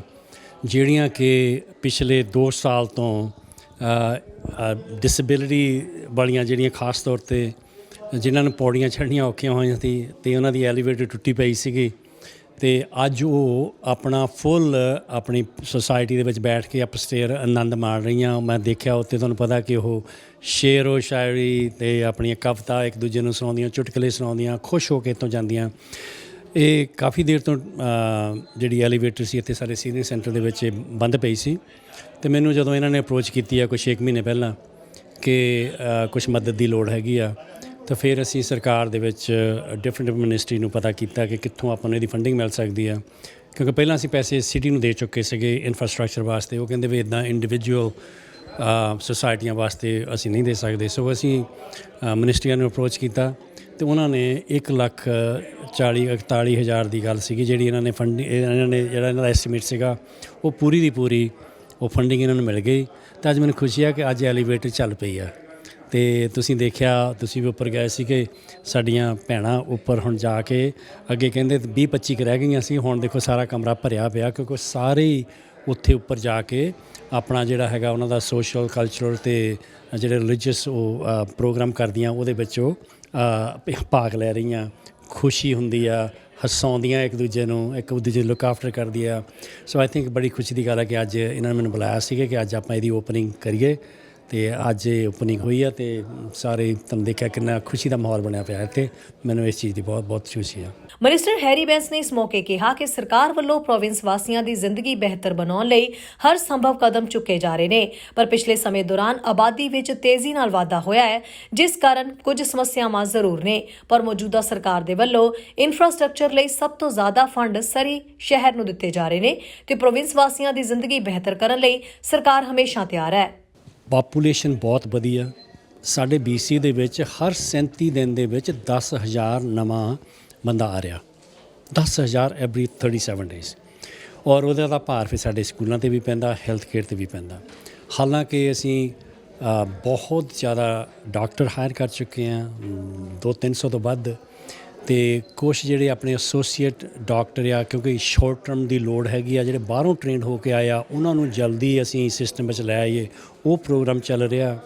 ਜਿਹੜੀਆਂ ਕਿ ਪਿਛਲੇ 2 ਸਾਲ ਤੋਂ ਡਿਸੇਬਿਲਿਟੀ ਵਾਲੀਆਂ ਜਿਹੜੀਆਂ ਖਾਸ ਤੌਰ ਤੇ, ਜਿਨ੍ਹਾਂ ਨੂੰ ਪੌੜੀਆਂ ਚੜ੍ਹਨੀਆਂ ਔਖੀਆਂ ਹੋਈਆਂ ਸੀ ਤੇ ਉਹਨਾਂ ਦੀ ਐਲੀਵੇਟਰ ਟੁੱਟੀ ਪਈ ਸੀਗੀ ਤੇ ਅੱਜ ਉਹ ਆਪਣਾ ਫੁੱਲ ਆਪਣੀ ਸੋਸਾਇਟੀ ਦੇ ਵਿੱਚ ਬੈਠ ਕੇ ਅਪਸਟੇਅਰ ਆਨੰਦ ਮਾਣ ਰਹੀਆਂ। ਮੈਂ ਦੇਖਿਆ ਉੱਤੇ ਤੁਹਾਨੂੰ ਪਤਾ ਕਿ ਉਹ ਸ਼ੇਰੋ ਸ਼ਾਇਰੀ ਤੇ ਆਪਣੀਆਂ ਕਵਿਤਾ ਇੱਕ ਦੂਜੇ ਨੂੰ ਸੁਣਾਉਂਦੀਆਂ, ਚੁਟਕਲੇ ਸੁਣਾਉਂਦੀਆਂ, ਖੁਸ਼ ਹੋ ਕੇ ਇੱਥੋਂ ਜਾਂਦੀਆਂ। ਇਹ ਕਾਫੀ ਦੇਰ ਤੋਂ ਜਿਹੜੀ ਐਲੀਵੇਟਰ ਸੀ ਇੱਥੇ ਸਾਡੇ ਸੀਨੀਅਰ ਸੈਂਟਰ ਦੇ ਵਿੱਚ ਇਹ ਬੰਦ ਪਈ ਸੀ। ਤੇ ਮੈਨੂੰ ਜਦੋਂ ਇਹਨਾਂ ਨੇ ਅਪਰੋਚ ਕੀਤੀ ਆ ਕੁਛ 6 ਮਹੀਨੇ ਪਹਿਲਾਂ ਕਿ ਕੁਝ ਮਦਦ ਦੀ ਲੋੜ ਹੈਗੀ ਆ ਤਾਂ ਫਿਰ ਅਸੀਂ ਸਰਕਾਰ ਦੇ ਵਿੱਚ ਡਿਫਰੈਂਟ ਮਿਨਿਸਟਰੀ ਨੂੰ ਪਤਾ ਕੀਤਾ ਕਿ ਕਿੱਥੋਂ ਆਪਾਂ ਨੂੰ ਇਹਦੀ ਫੰਡਿੰਗ ਮਿਲ ਸਕਦੀ ਆ। ਕਿਉਂਕਿ ਪਹਿਲਾਂ ਅਸੀਂ ਪੈਸੇ ਸਿਟੀ ਨੂੰ ਦੇ ਚੁੱਕੇ ਸੀਗੇ ਇਨਫਰਾਸਟ੍ਰਕਚਰ ਵਾਸਤੇ। ਉਹ ਕਹਿੰਦੇ ਵੀ ਇਦਾਂ ਇੰਡੀਵਿਜੂਅਲ ਸੁਸਾਇਟੀਆਂ ਵਾਸਤੇ ਅਸੀਂ ਨਹੀਂ ਦੇ ਸਕਦੇ। ਸੋ ਅਸੀਂ ਮਿਨਿਸਟਰੀਆਂ ਨੂੰ ਅਪਰੋਚ ਕੀਤਾ ਤੇ ਉਹਨਾਂ ਨੇ 1 ਲੱਖ 40 41 ਹਜ਼ਾਰ ਦੀ ਗੱਲ ਸੀਗੀ ਜਿਹੜੀ ਇਹਨਾਂ ਨੇ ਫੰਡ ਇਹਨਾਂ ਨੇ ਜਿਹੜਾ ਇਹਨਾਂ ਦਾ ਐਸਟੀਮੇਟ ਸੀਗਾ, ਉਹ ਪੂਰੀ ਦੀ ਪੂਰੀ ਉਹ ਫੰਡਿੰਗ ਇਹਨਾਂ ਨੂੰ ਮਿਲ ਗਈ। ਤਾਂ ਅੱਜ ਮੈਨੂੰ ਖੁਸ਼ੀ ਆ ਕਿ ਅੱਜ ਐਲੀਵੇਟਰ ਚੱਲ ਪਈ ਆ। ਤੇ ਤੁਸੀਂ ਦੇਖਿਆ, ਤੁਸੀਂ ਵੀ ਉੱਪਰ ਗਏ ਸੀ ਕਿ ਸਾਡੀਆਂ ਭੈਣਾਂ ਉੱਪਰ ਹੁਣ ਜਾ ਕੇ ਅੱਗੇ ਕਹਿੰਦੇ 20 25 ਕੁ ਰਹਿ ਗਈਆਂ ਸੀ, ਹੁਣ ਦੇਖੋ ਸਾਰਾ ਕਮਰਾ ਭਰਿਆ ਪਿਆ ਕਿਉਂਕਿ ਸਾਰੇ ਹੀ ਉੱਥੇ ਉੱਪਰ ਜਾ ਕੇ ਆਪਣਾ ਜਿਹੜਾ ਹੈਗਾ ਉਹਨਾਂ ਦਾ ਸੋਸ਼ਲ ਕਲਚਰਲ ਤੇ ਜਿਹੜੇ ਰਿਲੀਜੀਅਸ ਉਹ ਪ੍ਰੋਗਰਾਮ ਕਰਦੀਆਂ, ਉਹਦੇ ਵਿੱਚ ਉਹ ਭਾਗ ਲੈ ਰਹੀਆਂ। ਖੁਸ਼ੀ ਹੁੰਦੀ ਆ, ਹਸਾਉਂਦੀਆਂ ਇੱਕ ਦੂਜੇ ਨੂੰ, ਇੱਕ ਦੂਜੇ ਲੁੱਕ ਆਫਟਰ ਕਰਦੀ ਆ ਸੋ ਆਈ ਥਿੰਕ ਬੜੀ ਖੁਸ਼ੀ ਦੀ ਗੱਲ ਹੈ ਕਿ ਅੱਜ ਇਹਨਾਂ ਨੇ ਮੈਨੂੰ ਬੁਲਾਇਆ ਸੀਗਾ ਕਿ ਅੱਜ ਆਪਾਂ ਇਹਦੀ ਓਪਨਿੰਗ ਕਰੀਏ। ਤੇ ਅੱਜ ਇਹ ਓਪਨਿੰਗ ਹੋਈ ਆ ਤੇ ਸਾਰੇ ਤੁਹਾਨੂੰ ਦੇਖਿਆ ਕਿੰਨਾ ਖੁਸ਼ੀ ਦਾ ਮਾਹੌਲ ਬਣਿਆ ਪਿਆ ਇੱਥੇ। ਮੈਨੂੰ ਇਸ ਚੀਜ਼ ਦੀ ਬਹੁਤ ਬਹੁਤ ਖੁਸ਼ੀ ਆ। ਮਿਨਿਸਟਰ ਹੈਰੀ ਬੈਂਸ ਨੇ ਇਸ ਮੌਕੇ ਕਿਹਾ ਕਿ ਸਰਕਾਰ ਵੱਲੋਂ ਪ੍ਰੋਵਿੰਸ ਵਾਸੀਆਂ ਦੀ ਜ਼ਿੰਦਗੀ ਬਿਹਤਰ ਬਣਾਉਣ ਲਈ ਹਰ ਸੰਭਵ ਕਦਮ ਚੁੱਕੇ ਜਾ ਰਹੇ ਨੇ। ਪਰ ਪਿਛਲੇ ਸਮੇਂ ਦੌਰਾਨ ਆਬਾਦੀ ਵਿੱਚ ਤੇਜ਼ੀ ਨਾਲ ਵਾਧਾ ਹੋਇਆ ਹੈ, ਜਿਸ ਕਾਰਨ ਕੁਝ ਸਮੱਸਿਆਵਾਂ ਜ਼ਰੂਰ ਨੇ। ਪਰ ਮੌਜੂਦਾ ਸਰਕਾਰ ਦੇ ਵੱਲੋਂ ਇਨਫਰਾਸਟ੍ਰਕਚਰ ਲਈ ਸਭ ਤੋਂ ਜ਼ਿਆਦਾ ਫੰਡ ਸਰੀ ਸ਼ਹਿਰ ਨੂੰ ਦਿੱਤੇ ਜਾ ਰਹੇ ਨੇ ਤੇ ਪ੍ਰੋਵਿੰਸ ਵਾਸੀਆਂ ਦੀ ਜ਼ਿੰਦਗੀ ਬਿਹਤਰ ਕਰਨ ਲਈ ਸਰਕਾਰ ਹਮੇਸ਼ਾ ਤਿਆਰ ਹੈ। ਪਾਪੂਲੇਸ਼ਨ ਬਹੁਤ ਵਧੀਆ। ਸਾਡੇ BC ਦੇ ਵਿੱਚ ਹਰ 37 ਦਿਨ ਦੇ ਵਿੱਚ 10000 ਨਵਾਂ ਬੰਦਾ ਆ ਰਿਹਾ। 10000 ਐਵਰੀ 37 ਡੇਜ਼ ਔਰ ਉਹਦਾ ਦਾ ਭਾਰ ਫਿਰ ਸਾਡੇ ਸਕੂਲਾਂ ਤੇ ਵੀ ਪੈਂਦਾ ਹੈਲਥ ਕੇਅਰ ਤੇ ਵੀ ਪੈਂਦਾ। ਹਾਲਾਂਕਿ ਅਸੀਂ ਬਹੁਤ ਜ਼ਿਆਦਾ ਡਾਕਟਰ ਹਾਇਰ ਕਰ ਚੁੱਕੇ ਹਾਂ। 2-300 ਤੋਂ ਵੱਧ ਤੇ ਕੁਝ ਜਿਹੜੇ ਆਪਣੇ ਐਸੋਸੀਏਟ ਡਾਕਟਰ ਆ, ਕਿਉਂਕਿ ਸ਼ਾਰਟ ਟਰਮ ਦੀ ਲੋੜ ਹੈਗੀ ਆ, ਜਿਹੜੇ ਬਾਹਰੋਂ ਟ੍ਰੇਨਡ ਹੋ ਕੇ ਆਏ ਆ, ਉਹਨਾਂ ਨੂੰ ਜਲਦੀ ਅਸੀਂ ਸਿਸਟਮ ਵਿੱਚ ਲੈ ਆਈਏ। ਉਹ ਪ੍ਰੋਗਰਾਮ ਚੱਲ ਰਿਹਾ।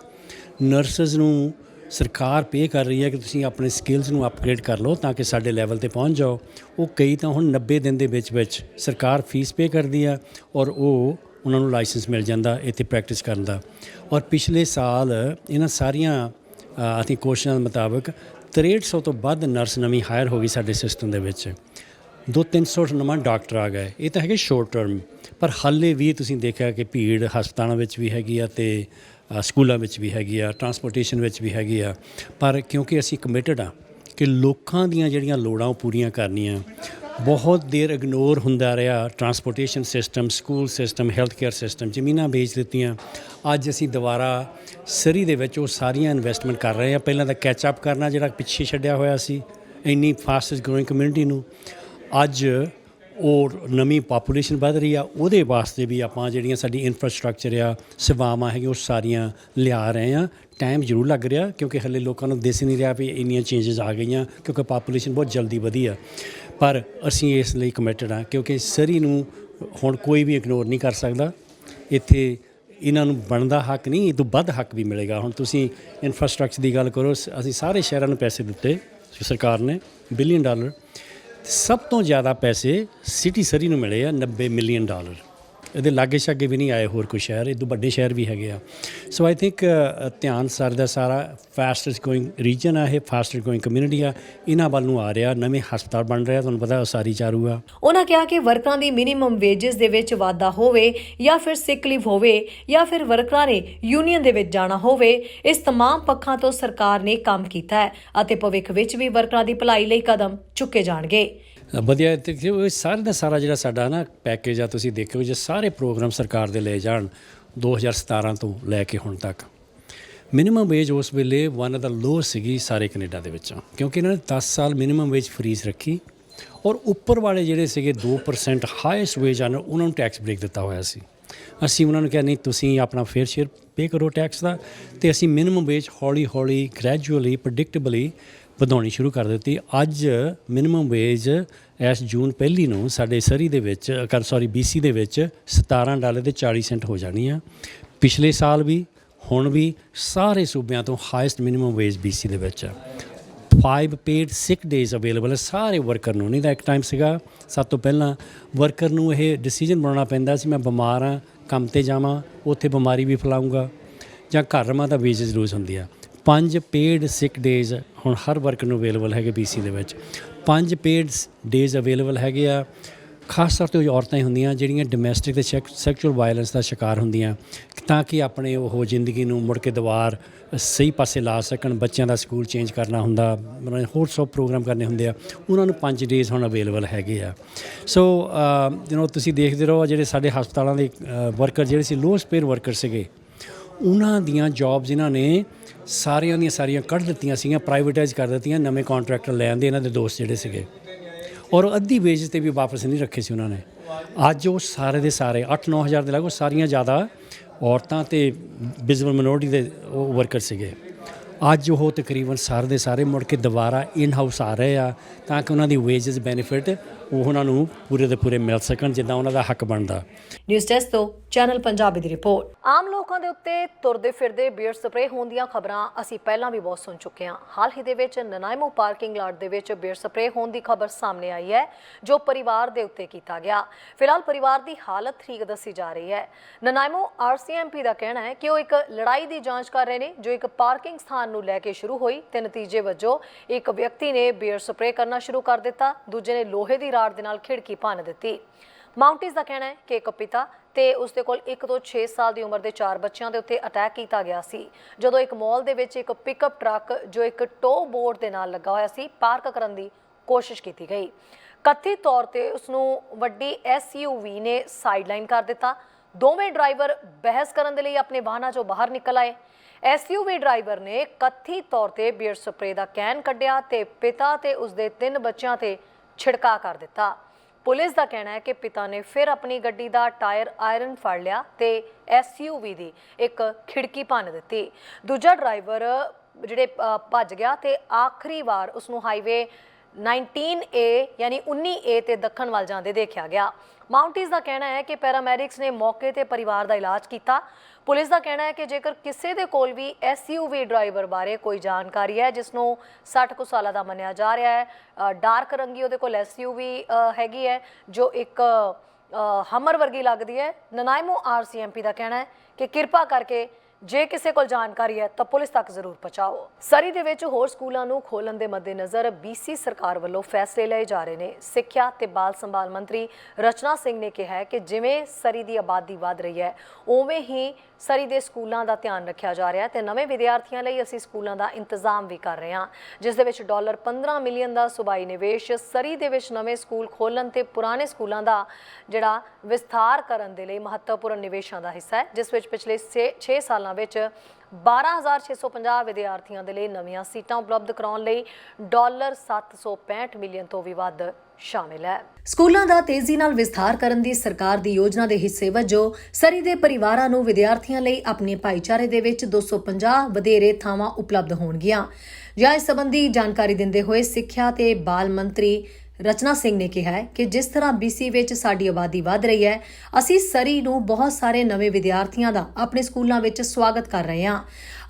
ਨਰਸਸ ਨੂੰ ਸਰਕਾਰ ਪੇ ਕਰ ਰਹੀ ਹੈ ਕਿ ਤੁਸੀਂ ਆਪਣੇ ਸਕਿੱਲਸ ਨੂੰ ਅਪਗ੍ਰੇਡ ਕਰ ਲਓ ਤਾਂ ਕਿ ਸਾਡੇ ਲੈਵਲ ਤੇ ਪਹੁੰਚ ਜਾਓ। ਉਹ ਕਈ ਤਾਂ ਹੁਣ 90 ਦਿਨ ਦੇ ਵਿੱਚ ਵਿੱਚ ਸਰਕਾਰ ਫੀਸ ਪੇ ਕਰਦੀ ਆ ਔਰ ਉਹ ਉਹਨਾਂ ਨੂੰ ਲਾਇਸੈਂਸ ਮਿਲ ਜਾਂਦਾ, ਇੱਥੇ ਪ੍ਰੈਕਟਿਸ ਕਰਨ ਦਾ। ਔਰ ਪਿਛਲੇ ਸਾਲ ਇਹਨਾਂ ਸਾਰੀਆਂ ਅਸੀਂ ਕੋਸ਼ਿਸ਼ਾਂ ਮੁਤਾਬਕ 6300 ਤੋਂ ਵੱਧ ਨਰਸ ਨਵੀਂ ਹਾਇਰ ਹੋ ਗਈ ਸਾਡੇ ਸਿਸਟਮ ਦੇ ਵਿੱਚ। ਦੋ 300 ਨਵਾਂ ਡਾਕਟਰ ਆ ਗਏ। ਇਹ ਤਾਂ ਹੈਗੇ ਸ਼ੋਰਟ ਟਰਮ ਪਰ ਹਾਲੇ ਵੀ ਤੁਸੀਂ ਦੇਖਿਆ ਕਿ ਭੀੜ ਹਸਪਤਾਲਾਂ ਵਿੱਚ ਵੀ ਹੈਗੀ ਆ ਤੇ ਸਕੂਲਾਂ ਵਿੱਚ ਵੀ ਹੈਗੀ ਆ ਟਰਾਂਸਪੋਰਟੇਸ਼ਨ ਵਿੱਚ ਵੀ ਹੈਗੀ ਆ। ਪਰ ਕਿਉਂਕਿ ਅਸੀਂ ਕਮਿਟਡ ਆ ਕਿ ਲੋਕਾਂ ਦੀਆਂ ਜਿਹੜੀਆਂ ਲੋੜਾਂ ਉਹ ਪੂਰੀਆਂ ਕਰਨੀਆਂ। ਬਹੁਤ ਦੇਰ ਇਗਨੋਰ ਹੁੰਦਾ ਰਿਹਾ transportation system school system health care system ਜ਼ਮੀਨਾਂ ਵੇਚ ਦਿੱਤੀਆਂ। ਅੱਜ ਅਸੀਂ ਦੁਬਾਰਾ ਸਰੀ ਦੇ ਵਿੱਚ ਉਹ ਸਾਰੀਆਂ ਇਨਵੈਸਟਮੈਂਟ ਕਰ ਰਹੇ ਹਾਂ। ਪਹਿਲਾਂ ਤਾਂ ਕੈਚ ਅਪ ਕਰਨਾ ਜਿਹੜਾ ਪਿੱਛੇ ਛੱਡਿਆ ਹੋਇਆ ਸੀ, ਇੰਨੀ ਫਾਸਟੈਸਟ ਗਰੋਇੰਗ ਕਮਿਊਨਿਟੀ ਨੂੰ। ਅੱਜ ਉਹ ਨਵੀਂ ਪਾਪੂਲੇਸ਼ਨ ਵੱਧ ਰਹੀ ਆ, ਉਹਦੇ ਵਾਸਤੇ ਵੀ ਆਪਾਂ ਜਿਹੜੀਆਂ ਸਾਡੀ ਇਨਫਰਾਸਟ੍ਰਕਚਰ ਆ, ਸੇਵਾਵਾਂ ਹੈਗੀਆਂ, ਉਹ ਸਾਰੀਆਂ ਲਿਆ ਰਹੇ ਆ ਟਾਈਮ ਜ਼ਰੂਰ ਲੱਗ ਰਿਹਾ, ਕਿਉਂਕਿ ਹਲੇ ਲੋਕਾਂ ਨੂੰ ਦਿਸ ਨਹੀਂ ਰਿਹਾ ਵੀ ਇੰਨੀਆਂ ਚੇਂਜਸ ਆ ਗਈਆਂ, ਕਿਉਂਕਿ ਪਾਪੂਲੇਸ਼ਨ ਬਹੁਤ ਜਲਦੀ ਵਧੀ ਆ। ਪਰ ਅਸੀਂ ਇਸ ਲਈ ਕਮਿਟਡ ਆ ਕਿਉਂਕਿ ਸਰੀ ਨੂੰ ਹੁਣ ਕੋਈ ਵੀ ਇਗਨੋਰ ਨਹੀਂ ਕਰ ਸਕਦਾ। ਇੱਥੇ ਇਹਨਾਂ ਨੂੰ ਬਣਦਾ ਹੱਕ ਨਹੀਂ, ਇਹ ਤੋਂ ਵੱਧ ਹੱਕ ਵੀ ਮਿਲੇਗਾ। ਹੁਣ ਤੁਸੀਂ ਇਨਫਰਾਸਟ੍ਰਕਚਰ ਦੀ ਗੱਲ ਕਰੋ, ਸ- ਅਸੀਂ ਸਾਰੇ ਸ਼ਹਿਰਾਂ ਨੂੰ ਪੈਸੇ ਦਿੱਤੇ ਸਰਕਾਰ ਨੇ ਬਿਲੀਅਨ ਡਾਲਰ ਸਭ ਤੋਂ ਜ਼ਿਆਦਾ ਪੈਸੇ ਸਿਟੀ ਸਰੀ ਨੂੰ ਮਿਲੇ ਆ 90 ਮਿਲੀਅਨ ਡਾਲਰ ਇਹਦੇ ਲਾਗੇ ਛਾਗੇ ਵੀ ਨਹੀਂ ਆਏ ਹੋਰ ਕੋਈ ਸ਼ਹਿਰ, ਇਹ ਤੋਂ ਵੱਡੇ ਸ਼ਹਿਰ ਵੀ ਹੈਗੇ ਆ। ਸੋ ਆਈ ਥਿੰਕ ਧਿਆਨ ਸਰ ਦਾ ਸਾਰਾ ਫਾਸਟੈਸਟ ਗੋਇੰਗ ਰੀਜਨ ਆ ਇਹ ਫਾਸਟੈਸਟ ਗੋਇੰਗ ਕਮਿਊਨਿਟੀ ਆ। ਇਹਨਾਂ ਵੱਲ ਨੂੰ ਆ ਰਿਹਾ, ਨਵੇਂ ਹਸਪਤਾਲ ਬਣ ਰਿਹਾ, ਤੁਹਾਨੂੰ ਪਤਾ ਸਾਰੀ ਚਾਰੂ ਆ। ਉਹਨਾਂ ਕਿਹਾ ਕਿ ਵਰਕਰਾਂ ਦੀ ਮਿਨੀਮਮ ਵੇਜਸ ਦੇ ਵਿੱਚ ਵਾਧਾ ਹੋਵੇ ਜਾਂ ਫਿਰ ਸਿਕ ਲੀਵ ਹੋਵੇ ਜਾਂ ਫਿਰ ਵਰਕਰਾਂ ਨੇ ਯੂਨੀਅਨ ਦੇ ਵਿੱਚ ਜਾਣਾ ਹੋਵੇ, ਇਸ ਤਮਾਮ ਪੱਖਾਂ ਤੋਂ ਸਰਕਾਰ ਨੇ ਕੰਮ ਕੀਤਾ ਹੈ ਅਤੇ ਭਵਿੱਖ ਵਿੱਚ ਵੀ ਵਰਕਰਾਂ ਦੀ ਭਲਾਈ ਲਈ ਕਦਮ ਚੁੱਕੇ ਜਾਣਗੇ। ਵਧੀਆ, ਤੇ ਉਹ ਸਾਰੇ ਦਾ ਸਾਰਾ ਜਿਹੜਾ ਸਾਡਾ ਨਾ ਪੈਕੇਜ ਆ, ਤੁਸੀਂ ਦੇਖਿਓ ਜੇ ਸਾਰੇ ਪ੍ਰੋਗਰਾਮ ਸਰਕਾਰ ਦੇ ਲੈ ਜਾਣ 2017 ਤੋਂ ਲੈ ਕੇ ਹੁਣ ਤੱਕ। ਮਿਨੀਮਮ ਵੇਜ ਉਸ ਵੇਲੇ ਵਨ ਆਫ ਦਾ ਲੋ ਸੀਗੀ ਸਾਰੇ ਕੈਨੇਡਾ ਦੇ ਵਿੱਚ। ਕਿਉਂਕਿ ਇਹਨਾਂ ਨੇ 10 ਸਾਲ ਮਿਨੀਮਮ ਵੇਜ ਫਰੀਜ਼ ਰੱਖੀ ਔਰ ਉੱਪਰ ਵਾਲੇ ਜਿਹੜੇ ਸੀਗੇ 2% ਹਾਈਐਸਟ ਵੇਜ ਹਨ ਉਹਨਾਂ ਨੂੰ ਟੈਕਸ ਬ੍ਰੇਕ ਦਿੱਤਾ ਹੋਇਆ ਸੀ। ਅਸੀਂ ਉਹਨਾਂ ਨੂੰ ਕਿਹਾ, ਨਹੀਂ, ਤੁਸੀਂ ਆਪਣਾ ਫੇਅਰ ਸ਼ੇਅਰ ਪੇ ਕਰੋ ਟੈਕਸ ਦਾ ਤੇ ਅਸੀਂ ਮਿਨੀਮਮ ਵੇਜ ਹੌਲੀ ਹੌਲੀ ਗ੍ਰੈਜੂਅਲੀ ਪ੍ਰੈਡਿਕਟੇਬਲੀ ਵਧਾਉਣੀ ਸ਼ੁਰੂ ਕਰ ਦਿੱਤੀ। ਅੱਜ ਮਿਨੀਮਮ ਵੇਜ ਇਸ ਜੂਨ ਪਹਿਲੀ ਨੂੰ ਸਾਡੇ ਸਰੀ ਦੇ ਵਿੱਚ ਕਰ ਸੌਰੀ BC ਦੇ ਵਿੱਚ 17 ਡਾਲਰ ਦੇ 40 ਸੈਂਟ ਹੋ ਜਾਣੀ ਆ। ਪਿਛਲੇ ਸਾਲ ਵੀ, ਹੁਣ ਵੀ ਸਾਰੇ ਸੂਬਿਆਂ ਤੋਂ ਹਾਈਐਸਟ ਮਿਨੀਮਮ ਵੇਜ BC ਦੇ ਵਿੱਚ ਆ। 5 ਪੇਡ ਸਿਕ ਡੇਜ਼ ਅਵੇਲੇਬਲ ਹੈ ਸਾਰੇ ਵਰਕਰ ਨੂੰ, ਨਹੀਂ ਤਾਂ ਇੱਕ ਟਾਈਮ ਸੀਗਾ। ਸਭ ਤੋਂ ਪਹਿਲਾਂ ਵਰਕਰ ਨੂੰ ਇਹ ਡਿਸੀਜਨ ਬਣਾਉਣਾ ਪੈਂਦਾ ਸੀ, ਮੈਂ ਬਿਮਾਰ ਹਾਂ ਕੰਮ ਤੇ ਜਾਵਾਂ, ਉੱਥੇ ਬਿਮਾਰੀ ਵੀ ਫੈਲਾਉਂਗਾ ਜਾਂ ਘਰ ਰਵਾਂ ਤਾਂ ਵੇਜਸ ਲੂਜ਼ ਹੁੰਦੀ ਆ ਪੰਜ ਪੇਡ ਸਿਕ ਡੇਜ਼ ਹੁਣ ਹਰ ਵਰਕ ਨੂੰ ਅਵੇਲੇਬਲ ਹੈਗੇ BC ਦੇ ਵਿੱਚ। ਪੰਜ ਪੇਡ ਡੇਜ਼ ਅਵੇਲੇਬਲ ਹੈਗੇ ਆ। ਖਾਸ ਤੌਰ ਤੇ ਉਹ ਔਰਤਾਂ ਹੀ ਹੁੰਦੀਆਂ, ਜਿਹੜੀਆਂ ਡੋਮੈਸਟਿਕ ਤੇ ਸੈਕਸ਼ੂਅਲ ਵਾਇਲੈਂਸ ਦਾ ਸ਼ਿਕਾਰ ਹੁੰਦੀਆਂ, ਤਾਂ ਕਿ ਆਪਣੇ ਉਹ ਜ਼ਿੰਦਗੀ ਨੂੰ ਮੁੜ ਕੇ ਦੁਬਾਰ ਸਹੀ ਪਾਸੇ ਲਾ ਸਕਣ, ਬੱਚਿਆਂ ਦਾ ਸਕੂਲ ਚੇਂਜ ਕਰਨਾ ਹੁੰਦਾ ਹੋਰ ਸਭ ਪ੍ਰੋਗਰਾਮ ਕਰਨੇ ਹੁੰਦੇ ਆ, ਉਹਨਾਂ ਨੂੰ 5 ਡੇਜ਼ ਹੁਣ ਅਵੇਲੇਬਲ ਹੈਗੇ ਆ। ਸੋ ਯੂ نو ਤੁਸੀਂ ਦੇਖਦੇ ਰਹੋ, ਜਿਹੜੇ ਸਾਡੇ ਹਸਪਤਾਲਾਂ ਦੇ ਵਰਕਰ ਜਿਹੜੇ ਸੀ ਲੋਅਸਟ ਪੇਡ ਵਰਕਰ ਸੀਗੇ, ਉਹਨਾਂ ਦੀਆਂ ਜੌਬਸ ਇਹਨਾਂ ਨੇ ਸਾਰਿਆਂ ਦੀਆਂ ਸਾਰੀਆਂ ਕੱਢ ਦਿੱਤੀਆਂ ਸੀਗੀਆਂ ਪ੍ਰਾਈਵੇਟਾਈਜ਼ ਕਰ ਦਿੱਤੀਆਂ, ਨਵੇਂ ਕੰਟਰੈਕਟਰ ਲੈ ਆਂਦੇ ਇਹਨਾਂ ਦੇ ਦੋਸਤ ਜਿਹੜੇ ਸੀਗੇ। ਔਰ ਉਹ ਅੱਧੀ ਵੇਜ ਤੇ ਵੀ ਵਾਪਸ ਨਹੀਂ ਰੱਖੇ ਸੀ ਉਹਨਾਂ ਨੇ। ਅੱਜ ਉਹ ਸਾਰੇ ਦੇ ਸਾਰੇ 8-9 ਹਜ਼ਾਰ ਦੇ ਲਗਭਗ ਸਾਰੀਆਂ ਜ਼ਿਆਦਾ ਔਰਤਾਂ ਤੇ ਵਿਜ਼ਬਲ ਮਿਨੋਰਟੀ ਦੇ ਵਰਕਰ ਸੀਗੇ। ਅੱਜ ਉਹ ਤਕਰੀਬਨ ਸਾਰੇ ਦੇ ਸਾਰੇ ਮੁੜ ਕੇ ਦੁਬਾਰਾ ਇਨ ਹਾਊਸ ਆ ਰਹੇ ਆ, ਤਾਂ ਕਿ ਉਹਨਾਂ ਦੀ ਵੇਜਸ ਬੈਨੀਫਿਟ ਉਹ ਉਹਨਾਂ ਨੂੰ ਪੂਰੇ ਦੇ ਪੂਰੇ ਮਿਲ ਸਕਣ, ਜਿੱਦਾਂ ਉਹਨਾਂ ਦਾ ਹੱਕ ਬਣਦਾ। ਨਿਊਜ਼ ਡੈਸਕ ਤੋਂ ਚੈਨਲ ਪੰਜਾਬੀ ਦੀ ਰਿਪੋਰਟ ਆਮ ਲੋਕਾਂ ਦੇ ਉੱਤੇ ਤੁਰਦੇ ਫਿਰਦੇ ਬੀਅਰ ਸਪਰੇਅ ਹੋਣ ਦੀਆਂ ਖਬਰਾਂ ਅਸੀਂ ਪਹਿਲਾਂ ਵੀ ਬਹੁਤ ਸੁਣ ਚੁੱਕੇ ਹਾਂ। ਹਾਲ ਹੀ ਦੇ ਵਿੱਚ ਨਨਾਇਮੋ ਪਾਰਕਿੰਗ ਲਾਟ ਦੇ ਵਿੱਚ ਬੀਅਰ ਸਪਰੇਅ ਹੋਣ ਦੀ ਖਬਰ ਸਾਹਮਣੇ ਆਈ ਹੈ, ਜੋ ਪਰਿਵਾਰ ਦੇ ਉੱਤੇ ਕੀਤਾ ਗਿਆ। ਫਿਲਹਾਲ ਪਰਿਵਾਰ ਦੀ ਹਾਲਤ ਠੀਕ ਦੱਸੀ ਜਾ ਰਹੀ ਹੈ। ਨਨਾਇਮੋ ਆਰਸੀਐਮਪੀ ਦਾ ਕਹਿਣਾ ਹੈ ਕਿ ਉਹ ਇੱਕ ਲੜਾਈ ਦੀ ਜਾਂਚ ਕਰ ਰਹੇ ਨੇ, ਜੋ ਇੱਕ ਪਾਰਕਿੰਗ ਸਥਾਨ ਨੂੰ ਲੈ ਕੇ ਸ਼ੁਰੂ ਹੋਈ ਤੇ ਨਤੀਜੇ ਵਜੋਂ ਇੱਕ ਵਿਅਕਤੀ ਨੇ ਬੀਅਰ ਸਪਰੇਅ ਕਰਨਾ ਸ਼ੁਰੂ ਕਰ ਦਿੱਤਾ, ਦੂਜੇ ਨੇ ਲੋਹੇ ਦੀ ਰਾੜ ਦੇ ਨਾਲ ਖਿੜਕੀ ਭੰਨ ਦਿੱਤੀ। ਮਾਊਂਟੀਜ਼ ਦਾ ਕਹਿਣਾ ਹੈ ਕਿ ਇੱਕ ਪਿਤਾ ਤੇ ਉਸ ਦੇ ਕੋਲ 1 ਤੋਂ 6 ਸਾਲ ਦੀ ਉਮਰ ਦੇ ਚਾਰ ਬੱਚਿਆਂ ਦੇ ਉੱਤੇ ਅਟੈਕ ਕੀਤਾ ਗਿਆ ਸੀ। ਜਦੋਂ ਇੱਕ ਮਾਲ ਦੇ ਵਿੱਚ ਇੱਕ ਪਿਕਅਪ ਟਰੱਕ, ਜੋ ਇੱਕ ਟੋ ਬੋਰਡ ਦੇ ਨਾਲ ਲੱਗਾ ਹੋਇਆ ਸੀ, ਪਾਰਕ ਕਰਨ ਦੀ ਕੋਸ਼ਿਸ਼ ਕੀਤੀ ਗਈ। ਕਥਿਤ ਤੌਰ ਤੇ ਉਸ ਨੂੰ ਵੱਡੀ ਐਸਯੂਵੀ ਨੇ ਸਾਈਡਲਾਈਨ ਕਰ ਦਿੱਤਾ। ਦੋਵੇਂ ਡਰਾਈਵਰ ਬਹਿਸ ਕਰਨ ਦੇ ਲਈ ਆਪਣੇ ਵਾਹਨਾਂ 'ਚੋਂ ਬਾਹਰ ਨਿਕਲ ਆਏ। ਐਸਯੂਵੀ ਡਰਾਈਵਰ ਨੇ ਕਥਿਤ ਤੌਰ ਤੇ ਬੀਅਰ ਸਪਰੇ ਦਾ ਕੈਨ ਕੱਢਿਆ ਤੇ ਪਿਤਾ ਤੇ ਉਸ ਦੇ ਤਿੰਨ ਬੱਚਿਆਂ ਤੇ ਛਿੜਕਾ ਕਰ ਦਿੱਤਾ। ਪੁਲਿਸ ਦਾ ਕਹਿਣਾ ਹੈ ਕਿ ਪਿਤਾ ਨੇ ਫਿਰ ਆਪਣੀ ਗੱਡੀ ਦਾ ਟਾਇਰ ਆਇਰਨ ਫੜ ਲਿਆ ਤੇ ਐਸਯੂਵੀ ਦੀ ਇੱਕ ਖਿੜਕੀ ਭੰਨ ਦਿੱਤੀ। ਦੂਜਾ ਡਰਾਈਵਰ ਜਿਹੜੇ ਭੱਜ ਗਿਆ ਤੇ ਆਖਰੀ ਵਾਰ ਉਸ ਨੂੰ ਹਾਈਵੇ 19A ਯਾਨੀ 19A ਤੇ ਦੱਖਣ ਵੱਲ ਜਾਂਦੇ ਦੇਖਿਆ ਗਿਆ। ਮਾਊਂਟੀਜ਼ ਦਾ ਕਹਿਣਾ ਹੈ ਕਿ ਪੈਰਾਮੈਡਿਕਸ ਨੇ ਮੌਕੇ ਤੇ ਪਰਿਵਾਰ ਦਾ ਇਲਾਜ ਕੀਤਾ। ਪੁਲਿਸ ਦਾ ਕਹਿਣਾ ਹੈ ਕਿ ਜੇਕਰ ਕਿਸੇ ਦੇ ਕੋਲ ਵੀ ਐਸਯੂਵੀ ਡਰਾਈਵਰ ਬਾਰੇ ਕੋਈ ਜਾਣਕਾਰੀ ਹੈ, ਜਿਸ ਨੂੰ 60 ਕੁ ਸਾਲਾਂ ਦਾ ਮੰਨਿਆ ਜਾ ਰਿਹਾ ਹੈ ਡਾਰਕ ਰੰਗੀ ਉਹਦੇ ਕੋਲ ਐਸਯੂਵੀ ਹੈਗੀ ਹੈ, ਜੋ ਇੱਕ ਹਮਰ ਵਰਗੀ ਲੱਗਦੀ ਹੈ, ਨਨਾਇਮੋ ਆਰਸੀਐਮਪੀ ਦਾ ਕਹਿਣਾ ਹੈ ਕਿ ਕਿਰਪਾ ਕਰਕੇ ਜੇ ਕਿਸੇ ਕੋਲ ਜਾਣਕਾਰੀ ਹੈ ਤਾਂ ਪੁਲਿਸ ਤੱਕ ਜ਼ਰੂਰ ਪਹੁੰਚਾਓ। ਸਰੀ ਦੇ ਵਿੱਚ ਹੋਰ ਸਕੂਲਾਂ ਨੂੰ ਖੋਲਣ ਦੇ ਮੱਦੇਨਜ਼ਰ ਬੀਸੀ ਸਰਕਾਰ ਵੱਲੋਂ ਫੈਸਲੇ ਲਏ ਜਾ ਰਹੇ ਨੇ। ਸਿੱਖਿਆ ਤੇ ਬਾਲ ਸੰਭਾਲ ਮੰਤਰੀ ਰਚਨਾ ਸਿੰਘ ਨੇ ਕਿਹਾ ਹੈ ਕਿ ਜਿਵੇਂ ਸਰੀ ਦੀ ਆਬਾਦੀ ਵਧ ਰਹੀ ਹੈ, ਉਵੇਂ ਹੀ ਸਰੀ ਦੇ ਸਕੂਲਾਂ ਦਾ ਧਿਆਨ ਰੱਖਿਆ ਜਾ ਰਿਹਾ ਹੈ ਤੇ ਨਵੇਂ ਵਿਦਿਆਰਥੀਆਂ ਲਈ ਅਸੀਂ ਸਕੂਲਾਂ ਦਾ ਇੰਤਜ਼ਾਮ ਵੀ ਕਰ ਰਹੇ ਹਾਂ। ਜਿਸ ਦੇ ਵਿੱਚ ਡਾਲਰ 15 ਮਿਲੀਅਨ ਦਾ ਸੁਬਾਈ ਨਿਵੇਸ਼, ਸਰੀ ਦੇ ਵਿੱਚ ਨਵੇਂ ਸਕੂਲ ਖੋਲਣ ਤੇ ਪੁਰਾਣੇ ਸਕੂਲਾਂ ਦਾ ਜਿਹੜਾ ਵਿਸਥਾਰ ਕਰਨ ਦੇ ਲਈ ਮਹੱਤਵਪੂਰਨ ਨਿਵੇਸ਼ਾਂ ਦਾ ਹਿੱਸਾ ਹੈ, ਜਿਸ ਵਿੱਚ ਪਿਛਲੇ 6 ਸਾਲਾਂ ਵਿੱਚ 12650 ਵਿਦਿਆਰਥੀਆਂ ਦੇ ਲਈ ਨਵੀਆਂ ਸੀਟਾਂ ਉਪਲਬਧ ਕਰਾਉਣ ਲਈ ਡਾਲਰ 765 ਮਿਲੀਅਨ ਤੋਂ ਵੀ ਵੱਧ ਸ਼ਾਮਿਲ ਹੈ। ਸਕੂਲਾਂ ਦਾ ਤੇਜ਼ੀ ਨਾਲ ਵਿਸਥਾਰ ਕਰਨ ਦੀ ਸਰਕਾਰ ਦੀ ਯੋਜਨਾ ਦੇ ਹਿੱਸੇ ਵਜੋਂ ਸਰੀ ਦੇ ਪਰਿਵਾਰਾਂ ਨੂੰ ਵਿਦਿਆਰਥੀਆਂ ਲਈ ਆਪਣੇ ਭਾਈਚਾਰੇ ਦੇ ਵਿੱਚ 250 ਵਧੇਰੇ ਥਾਵਾਂ ਉਪਲਬਧ ਹੋਣਗੀਆਂ। ਜਾਂ ਇਸ ਸੰਬੰਧੀ ਜਾਣਕਾਰੀ ਦਿੰਦੇ ਹੋਏ ਸਿੱਖਿਆ ਤੇ ਬਾਲ ਮੰਤਰੀ ਰਚਨਾ ਸਿੰਘ ਨੇ ਕਿਹਾ ਹੈ ਕਿ ਜਿਸ ਤਰ੍ਹਾਂ BC ਵਿੱਚ ਸਾਡੀ ਆਬਾਦੀ ਵਧ ਰਹੀ ਹੈ, ਅਸੀਂ ਸਰੀ ਨੂੰ ਬਹੁਤ ਸਾਰੇ ਨਵੇਂ ਵਿਦਿਆਰਥੀਆਂ ਦਾ ਆਪਣੇ ਸਕੂਲਾਂ ਵਿੱਚ ਸਵਾਗਤ ਕਰ ਰਹੇ ਹਾਂ।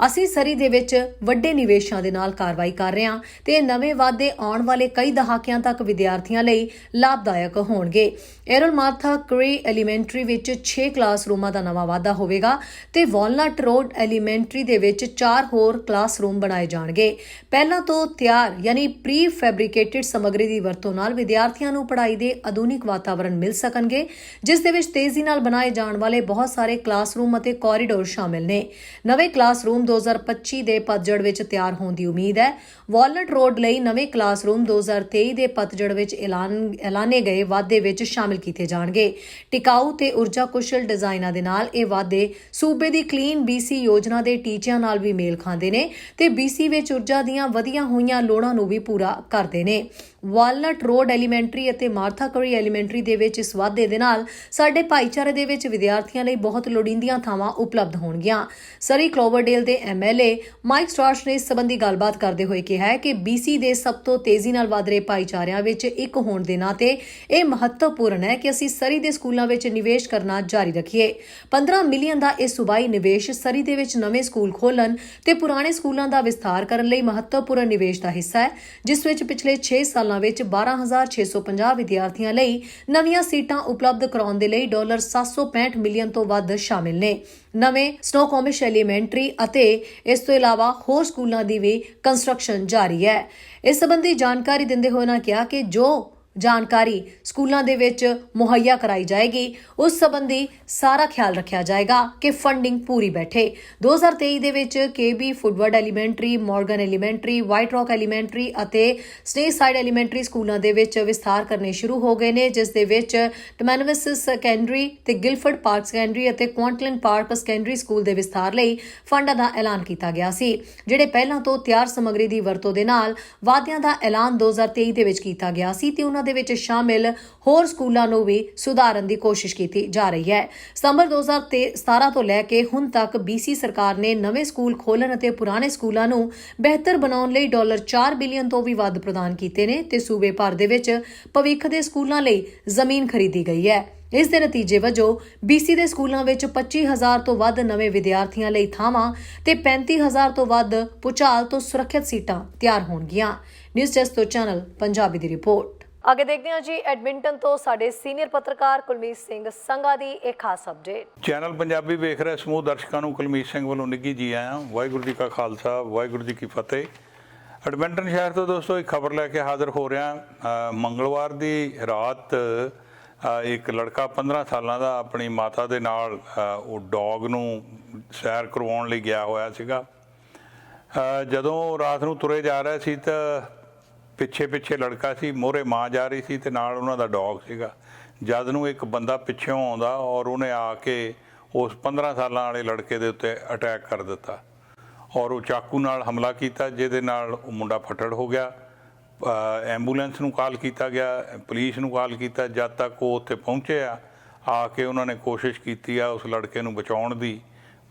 ਅਸੀਂ ਸਰੀ ਦੇ ਵਿੱਚ ਵੱਡੇ ਨਿਵੇਸ਼ਾਂ ਦੇ ਨਾਲ ਕਾਰਵਾਈ ਕਰ ਰਹੇ ਹਾਂ ਤੇ ਨਵੇਂ ਵਾਅਦੇ ਆਉਣ ਵਾਲੇ ਕਈ ਦਹਾਕਿਆਂ ਤੱਕ ਵਿਦਿਆਰਥੀਆਂ ਲਈ ਲਾਭਦਾਇਕ ਹੋਣਗੇ। ਐਰਲ ਮਾਰਥਾ ਕਰੀ ਐਲੀਮੈਂਟਰੀ ਵਿੱਚ 6 ਕਲਾਸਰੂਮਾਂ ਦਾ ਨਵਾਂ ਵਾਅਦਾ ਹੋਵੇਗਾ ਤੇ ਵਾਲਨਟ ਰੋਡ ਐਲੀਮੈਂਟਰੀ ਦੇ ਵਿੱਚ 4 ਹੋਰ ਕਲਾਸਰੂਮ ਬਣਾਏ ਜਾਣਗੇ। ਪਹਿਲਾਂ ਤੋਂ ਤਿਆਰ ਯਾਨੀ ਪ੍ਰੀ ਫੈਬਰਿਕੇਟਿਡ ਸਮੱਗਰੀ ਦੀ ਵਰਤੋਂ ਨਾਲ ਵਿਦਿਆਰਥੀਆਂ ਨੂੰ ਪੜ੍ਹਾਈ ਦੇ ਆਧੁਨਿਕ ਵਾਤਾਵਰਣ ਮਿਲ ਸਕਣਗੇ, ਜਿਸ ਦੇ ਵਿੱਚ ਤੇਜ਼ੀ ਨਾਲ ਬਣਾਏ ਜਾਣ ਵਾਲੇ ਬਹੁਤ ਸਾਰੇ ਕਲਾਸਰੂਮ ਅਤੇ ਕੋਰੀਡੋਰ ਸ਼ਾਮਿਲ ਨੇ। ਨਵੇਂ ਕਲਾਸਰੂਮ 2025 ਦੇ ਪਤਝੜ ਵਿੱਚ ਤਿਆਰ ਹੋਣ ਦੀ ਉਮੀਦ ਹੈ। ਵਾਲਨਟ ਰੋਡ ਲਈ ਨਵੇਂ ਕਲਾਸਰੂਮ 2023 ਦੇ ਪਤਝੜ ਵਿੱਚ ਐਲਾਨ, ਐਲਾਨੇ ਗਏ ਵਾਅਦੇ ਵਿੱਚ ਸ਼ਾਮਿਲ ਕੀਤੇ ਜਾਣਗੇ। ਟਿਕਾਊ ਤੇ ਊਰਜਾ ਕੁਸ਼ਲ ਡਿਜ਼ਾਈਨਾਂ ਦੇ ਨਾਲ ਇਹ ਵਾਅਦੇ ਸੂਬੇ ਦੀ ਕਲੀਨ BC ਯੋਜਨਾ ਦੇ ਟੀਚਿਆਂ ਨਾਲ ਵੀ ਮੇਲ ਖਾਂਦੇ ਨੇ ਤੇ BC ਵਿੱਚ ਊਰਜਾ ਦੀਆਂ ਵਧੀਆਂ ਹੋਈਆਂ ਲੋੜਾਂ ਨੂੰ ਵੀ ਪੂਰਾ ਕਰਦੇ ਨੇ। ਵਾਲਨਟ ਰੋਡ ਐਲੀਮੈਂਟਰੀ ਅਤੇ ਮਾਰਥਾ ਕਰੀ ਐਲੀਮੈਂਟਰੀ ਦੇ ਵਿੱਚ ਇਸ ਵਾਅਦੇ ਦੇ ਨਾਲ ਸਾਡੇ ਭਾਈਚਾਰੇ ਦੇ ਵਿੱਚ ਵਿਦਿਆਰਥੀਆਂ ਲਈ ਬਹੁਤ ਲੋੜੀਂਦੀਆਂ ਥਾਵਾਂ ਉਪਲਬਧ ਹੋਣਗੀਆਂ। ਸਰੀ ਕਲੋਵਰਡੇਲ ਦੇ ਐਮਐਲਏ ਮਾਈਕ ਸਟਾਰਸ ਨੇ ਇਸ ਸੰਬੰਧੀ ਗੱਲਬਾਤ ਕਰਦੇ ਹੋਏ ਕਿਹਾ ਹੈ ਕਿ BC ਦੇ ਸਭ ਤੋਂ ਤੇਜ਼ੀ ਨਾਲ ਵਧ ਰਹੇ ਭਾਈਚਾਰਿਆਂ ਵਿੱਚ ਇੱਕ ਹੋਣ ਦੇ ਨਾਤੇ ਇਹ ਮਹੱਤਵਪੂਰਨ ਹੈ ਕਿ ਅਸੀਂ ਸਰੀ ਦੇ ਸਕੂਲਾਂ ਵਿੱਚ ਨਿਵੇਸ਼ ਕਰਨਾ ਜਾਰੀ ਰੱਖੀਏ। 15 ਮਿਲੀਅਨ ਦਾ ਇਹ ਸੂਬਾਈ ਨਿਵੇਸ਼ ਸਰੀ ਦੇ ਵਿੱਚ ਨਵੇਂ ਸਕੂਲ ਖੋਲਣ ਤੇ ਪੁਰਾਣੇ ਸਕੂਲਾਂ ਦਾ ਵਿਸਥਾਰ ਕਰਨ ਲਈ ਮਹੱਤਵਪੂਰਨ ਨਿਵੇਸ਼ ਦਾ ਹਿੱਸਾ ਹੈ, ਜਿਸ ਵਿੱਚ ਪਿਛਲੇ 6 ਸਾਲਾਂ ਵਿੱਚ 12650 ਵਿਦਿਆਰਥੀਆਂ ਲਈ ਨਵੀਆਂ ਸੀਟਾਂ ਉਪਲਬਧ ਕਰਾਉਣ ਦੇ ਲਈ ਡਾਲਰ 765 ਮਿਲੀਅਨ ਤੋਂ ਵੱਧ ਸ਼ਾਮਿਲ ਨੇ। ਨਵੇਂ ਸਨੋਕੋਮਿਸ਼ ਐਲੀਮੈਂਟਰੀ ਅਤੇ ਇਸ ਤੋਂ ਇਲਾਵਾ ਹੋਰ ਸਕੂਲਾਂ ਦੀ ਵੀ ਕੰਸਟਰਕਸ਼ਨ ਜਾਰੀ ਹੈ। ਇਸ ਸੰਬੰਧੀ ਜਾਣਕਾਰੀ ਦਿੰਦੇ ਹੋਏ ਉਹਨਾਂ ਕਿਹਾ ਕਿ ਜੋ ਜਾਣਕਾਰੀ ਸਕੂਲਾਂ ਦੇ ਵਿੱਚ ਮੁਹੱਈਆ ਕਰਾਈ ਜਾਏਗੀ। ਉਸ ਸੰਬੰਧੀ ਸਾਰਾ ਖਿਆਲ ਰੱਖਿਆ ਜਾਏਗਾ ਕਿ ਫੰਡਿੰਗ ਪੂਰੀ ਬੈਠੇ। 2023 ਦੇ ਵਿੱਚ KB Woodward Elementary, Morgan Elementary White Rock Elementary ਅਤੇ ਸਨੇਸਾਈਡ ਐਲੀਮੈਂਟਰੀ ਸਕੂਲਾਂ ਦੇ ਵਿੱਚ ਵਿਸਥਾਰ ਕਰਨੇ ਸ਼ੁਰੂ ਹੋ ਗਏ ਨੇ, ਜਿਸ ਦੇ ਵਿੱਚ ਟਮੈਨਵਿਸ ਸੈਕੰਡਰੀ ਤੇ ਗਿਲਫਰਡ ਪਾਰਕ ਸੈਕੰਡਰੀ ਅਤੇ ਕੁਆਂਟਲਨ ਪਾਰਕ ਸੈਕੰਡਰੀ ਸਕੂਲ ਦੇ ਵਿਸਥਾਰ ਲਈ ਫੰਡਾਂ ਦਾ ਐਲਾਨ ਕੀਤਾ ਗਿਆ ਸੀ, ਜਿਹੜੇ ਪਹਿਲਾਂ ਤੋਂ ਤਿਆਰ ਸਮੱਗਰੀ ਦੀ ਵਰਤੋਂ ਦੇ ਨਾਲ ਵਾਅਦਿਆਂ ਦਾ ਐਲਾਨ 2023 ਦੇ ਵਿੱਚ ਕੀਤਾ ਗਿਆ ਸੀ ਤੇ ਉਹਨਾਂ ਦੇ ਵਿੱਚ ਸ਼ਾਮਿਲ ਹੋਰ ਸਕੂਲਾਂ ਨੂੰ ਵੀ ਸੁਧਾਰਨ ਦੀ ਕੋਸ਼ਿਸ਼ ਕੀਤੀ ਜਾ ਰਹੀ ਹੈ। ਸਤੰਬਰ 2017 ਤੋਂ ਲੈ ਕੇ ਹੁਣ ਤੱਕ BC ਸਰਕਾਰ ਨੇ ਨਵੇਂ ਸਕੂਲ ਖੋਲਣ ਅਤੇ ਪੁਰਾਣੇ ਸਕੂਲਾਂ ਨੂੰ ਬਿਹਤਰ ਬਣਾਉਣ ਲਈ ਡਾਲਰ 4 ਬਿਲੀਅਨ ਤੋਂ ਵੀ ਵੱਧ ਪ੍ਰਦਾਨ ਕੀਤੇ ਨੇ ਤੇ ਸੂਬੇ ਭਰ ਦੇ ਵਿੱਚ ਭਵਿੱਖ ਦੇ ਸਕੂਲਾਂ ਲਈ ਜ਼ਮੀਨ ਖਰੀਦੀ ਗਈ ਹੈ। ਇਸ ਦੇ ਨਤੀਜੇ ਵਜੋਂ BC ਦੇ ਸਕੂਲਾਂ ਵਿੱਚ 25000 ਤੋਂ ਵੱਧ ਨਵੇਂ ਵਿਦਿਆਰਥੀਆਂ ਲਈ ਥਾਵਾਂ ਤੇ 35000 ਤੋਂ ਵੱਧ ਪੁਚਾਲ ਤੋਂ ਸੁਰੱਖਿਅਤ ਸੀਟਾਂ ਤਿਆਰ ਹੋਣਗੀਆਂ। ਨਿਊਜ਼ ਡੈਸਕ ਤੋਂ ਚੈਨਲ ਪੰਜਾਬੀ ਦੀ ਰਿਪੋਰਟ। ਅੱਗੇ ਦੇਖਦੇ ਹਾਂ ਜੀ, ਐਡਮਿੰਟਨ ਤੋਂ ਸਾਡੇ ਸੀਨੀਅਰ ਪੱਤਰਕਾਰ ਕੁਲਮੀਤ ਸਿੰਘ ਸੰਘਾ ਦੀ ਇੱਕ ਖਾਸ ਅਪਡੇਟ ਚੈਨਲ ਪੰਜਾਬੀ ਵੇਖ ਰਹੇ, ਸਮੂਹ ਦਰਸ਼ਕਾਂ ਨੂੰ ਕੁਲਮੀਤ ਸਿੰਘ ਵੱਲੋਂ ਨਿੱਘੀ ਜੀ ਆਇਆਂ। ਵਾਹਿਗੁਰੂ ਜੀ ਕਾ ਖਾਲਸਾ, ਵਾਹਿਗੁਰੂ ਜੀ ਕੀ ਫਤਿਹ। ਐਡਮਿੰਟਨ ਸ਼ਹਿਰ ਤੋਂ ਦੋਸਤੋ, ਇੱਕ ਖਬਰ ਲੈ ਕੇ ਹਾਜ਼ਰ ਹੋ ਰਿਹਾ। ਮੰਗਲਵਾਰ ਦੀ ਰਾਤ ਇੱਕ ਲੜਕਾ 15 ਸਾਲਾਂ ਦਾ ਆਪਣੀ ਮਾਤਾ ਦੇ ਨਾਲ ਉਹ ਡੌਗ ਨੂੰ ਸੈਰ ਕਰਵਾਉਣ ਲਈ ਗਿਆ ਹੋਇਆ ਸੀਗਾ। ਜਦੋਂ ਰਾਤ ਨੂੰ ਤੁਰੇ ਜਾ ਰਿਹਾ ਸੀ ਤਾਂ ਪਿੱਛੇ ਪਿੱਛੇ ਲੜਕਾ ਸੀ, ਮੋਹਰੇ ਮਾਂ ਜਾ ਰਹੀ ਸੀ ਤੇ ਨਾਲ ਉਹਨਾਂ ਦਾ ਡੌਗ ਸੀਗਾ। ਜਦ ਨੂੰ ਇੱਕ ਬੰਦਾ ਪਿੱਛੋਂ ਆਉਂਦਾ ਔਰ ਉਹਨੇ ਆ ਕੇ ਉਸ 15 ਸਾਲਾਂ ਵਾਲੇ ਲੜਕੇ ਦੇ ਉੱਤੇ ਅਟੈਕ ਕਰ ਦਿੱਤਾ। ਔਰ ਉਹ ਚਾਕੂ ਨਾਲ ਹਮਲਾ ਕੀਤਾ, ਜਿਹਦੇ ਨਾਲ ਉਹ ਮੁੰਡਾ ਫੱਟੜ ਹੋ ਗਿਆ। ਐਂਬੂਲੈਂਸ ਨੂੰ ਕਾਲ ਕੀਤਾ ਗਿਆ ਪੁਲਿਸ ਨੂੰ ਕਾਲ ਕੀਤਾ। ਜਦ ਤੱਕ ਉਹ ਉੱਥੇ ਪਹੁੰਚਿਆ ਆ ਕੇ ਉਹਨਾਂ ਨੇ ਕੋਸ਼ਿਸ਼ ਕੀਤੀ ਆ ਉਸ ਲੜਕੇ ਨੂੰ ਬਚਾਉਣ ਦੀ,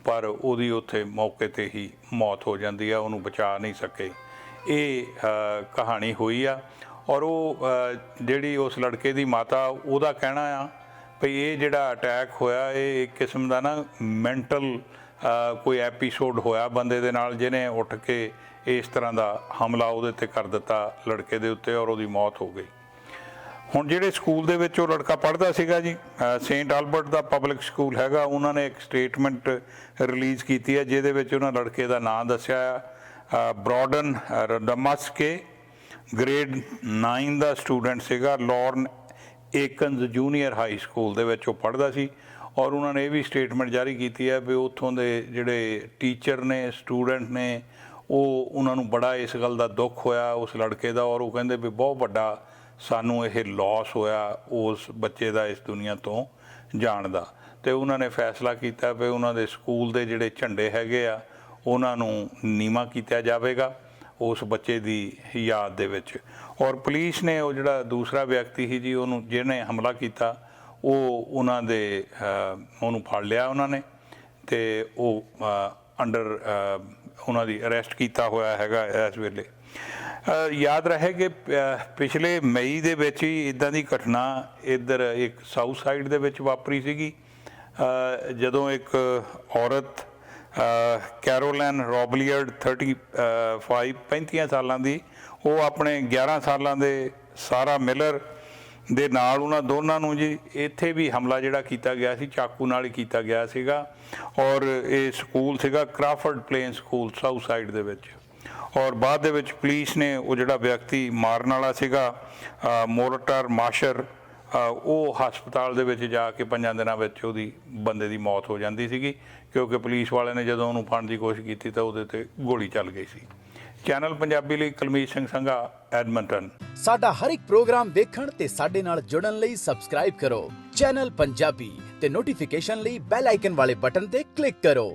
ਪਰ ਉਹਦੀ ਉੱਥੇ ਮੌਕੇ ਤੇ ਹੀ ਮੌਤ ਹੋ ਜਾਂਦੀ ਆ, ਉਹਨੂੰ ਬਚਾ ਨਹੀਂ ਸਕੇ। ਇਹ ਕਹਾਣੀ ਹੋਈ ਆ। ਔਰ ਉਹ ਜਿਹੜੀ ਉਸ ਲੜਕੇ ਦੀ ਮਾਤਾ, ਉਹਦਾ ਕਹਿਣਾ ਆ ਭਈ ਇਹ ਜਿਹੜਾ ਅਟੈਕ ਹੋਇਆ, ਇਹ ਇੱਕ ਕਿਸਮ ਦਾ ਨਾ ਮੈਂਟਲ ਕੋਈ ਐਪੀਸੋਡ ਹੋਇਆ ਬੰਦੇ ਦੇ ਨਾਲ, ਜਿਹਨੇ ਉੱਠ ਕੇ ਇਸ ਤਰ੍ਹਾਂ ਦਾ ਹਮਲਾ ਉਹਦੇ ਤੇ ਕਰ ਦਿੱਤਾ ਲੜਕੇ ਦੇ ਉੱਤੇ ਔਰ ਉਹਦੀ ਮੌਤ ਹੋ ਗਈ। ਹੁਣ ਜਿਹੜੇ ਸਕੂਲ ਦੇ ਵਿੱਚ ਉਹ ਲੜਕਾ ਪੜ੍ਹਦਾ ਸੀਗਾ ਜੀ ਸੇਂਟ ਆਲਬਰਟ ਦਾ ਪਬਲਿਕ ਸਕੂਲ ਹੈਗਾ, ਉਹਨਾਂ ਨੇ ਇੱਕ ਸਟੇਟਮੈਂਟ ਰਿਲੀਜ਼ ਕੀਤੀ ਹੈ, ਜਿਹਦੇ ਵਿੱਚ ਉਹਨਾਂ ਲੜਕੇ ਦਾ ਨਾਮ ਦੱਸਿਆ ਆ ਬ੍ਰੋਡਨ ਰਡਮਸਕੇ ਗ੍ਰੇਡ 9 ਦਾ ਸਟੂਡੈਂਟ ਸੀਗਾ, Lorne Akins junior high school ਦੇ ਵਿੱਚ ਉਹ ਪੜ੍ਹਦਾ ਸੀ ਔਰ ਉਹਨਾਂ ਨੇ ਇਹ ਵੀ ਸਟੇਟਮੈਂਟ ਜਾਰੀ ਕੀਤੀ ਹੈ ਵੀ ਉੱਥੋਂ ਦੇ ਜਿਹੜੇ ਟੀਚਰ ਨੇ, ਸਟੂਡੈਂਟ ਨੇ, ਉਹ ਉਹਨਾਂ ਨੂੰ ਬੜਾ ਇਸ ਗੱਲ ਦਾ ਦੁੱਖ ਹੋਇਆ ਉਸ ਲੜਕੇ ਦਾ ਔਰ ਉਹ ਕਹਿੰਦੇ ਵੀ ਬਹੁਤ ਵੱਡਾ ਸਾਨੂੰ ਇਹ ਲਾਸ ਹੋਇਆ ਉਸ ਬੱਚੇ ਦਾ ਇਸ ਦੁਨੀਆ ਤੋਂ ਜਾਣ ਦਾ। ਤੇ ਉਹਨਾਂ ਨੇ ਫੈਸਲਾ ਕੀਤਾ ਵੀ ਉਹਨਾਂ ਦੇ ਸਕੂਲ ਦੇ ਜਿਹੜੇ ਝੰਡੇ ਹੈਗੇ ਆ ਉਹਨਾਂ ਨੂੰ ਨੀਵਾ ਕੀਤਾ ਜਾਵੇਗਾ ਉਸ ਬੱਚੇ ਦੀ ਯਾਦ ਦੇ ਵਿੱਚ। ਔਰ ਪੁਲਿਸ ਨੇ ਉਹ ਜਿਹੜਾ ਦੂਸਰਾ ਵਿਅਕਤੀ ਸੀ ਜੀ, ਉਹਨੂੰ ਜਿਹਨੇ ਹਮਲਾ ਕੀਤਾ, ਉਹ ਉਹਨਾਂ ਦੇ ਉਹਨੂੰ ਫੜ ਲਿਆ ਉਹਨਾਂ ਨੇ ਤੇ ਉਹ ਅੰਡਰ ਉਹਨਾਂ ਦੀ ਅਰੈਸਟ ਕੀਤਾ ਹੋਇਆ ਹੈਗਾ ਇਸ ਵੇਲੇ। ਯਾਦ ਰਹੇ ਕਿ ਪਿਛਲੇ ਮਈ ਦੇ ਵਿੱਚ ਹੀ ਇਦਾਂ ਦੀ ਘਟਨਾ ਇੱਧਰ ਇੱਕ ਸਾਊਥ ਸਾਈਡ ਦੇ ਵਿੱਚ ਵਾਪਰੀ ਸੀਗੀ। ਜਦੋਂ ਇੱਕ ਔਰਤ ਕੈਰੋਲਨ ਰੋਬਲੀਅਰਡ 35 35 ਸਾਲਾਂ ਦੀ। ਉਹ ਆਪਣੇ 11 ਸਾਲਾਂ ਦੇ ਸਾਰਾ ਮਿਲਰ ਦੇ ਨਾਲ ਉਹਨਾਂ ਦੋਨਾਂ ਨੂੰ ਜੀ, ਇੱਥੇ ਵੀ ਹਮਲਾ ਜਿਹੜਾ ਕੀਤਾ ਗਿਆ ਸੀ, ਚਾਕੂ ਨਾਲ ਹੀ ਕੀਤਾ ਗਿਆ ਸੀਗਾ। ਔਰ ਇਹ ਸਕੂਲ ਸੀਗਾ Crawford Plain school south side ਦੇ ਵਿੱਚ। ਔਰ ਬਾਅਦ ਦੇ ਵਿੱਚ ਪੁਲਿਸ ਨੇ ਉਹ ਜਿਹੜਾ ਵਿਅਕਤੀ ਮਾਰਨ ਵਾਲਾ ਸੀਗਾ ਮੋਰਟਰ ਮਾਸ਼ਰ ਉਹ ਹਸਪਤਾਲ ਦੇ ਵਿੱਚ ਜਾ ਕੇ ਪੰਜਾਂ ਦਿਨਾਂ ਵਿੱਚ ਉਹਦੀ ਬੰਦੇ ਦੀ ਮੌਤ ਹੋ ਜਾਂਦੀ ਸੀਗੀ, ਕਿਉਂਕਿ ਪੁਲਿਸ ਵਾਲਿਆਂ ਨੇ ਜਦੋਂ ਉਹਨੂੰ ਫੜਨ ਦੀ ਕੋਸ਼ਿਸ਼ ਕੀਤੀ ਤਾਂ ਉਹਦੇ ਤੇ ਗੋਲੀ ਚੱਲ ਗਈ ਸੀ। ਚੈਨਲ ਪੰਜਾਬੀ ਲਈ ਕੁਲਮੀਤ ਸਿੰਘ ਸੰਘਾ ਐਡਮੰਟਨ ਸਾਡਾ ਹਰ ਇੱਕ ਪ੍ਰੋਗਰਾਮ ਦੇਖਣ ਤੇ ਸਾਡੇ ਨਾਲ ਜੁੜਨ ਲਈ ਸਬਸਕ੍ਰਾਈਬ ਕਰੋ। ਚੈਨਲ ਪੰਜਾਬੀ ਤੇ ਨੋਟੀਫਿਕੇਸ਼ਨ ਲਈ ਬੈਲ ਆਈਕਨ ਵਾਲੇ ਬਟਨ ਤੇ ਕਲਿੱਕ ਕਰੋ।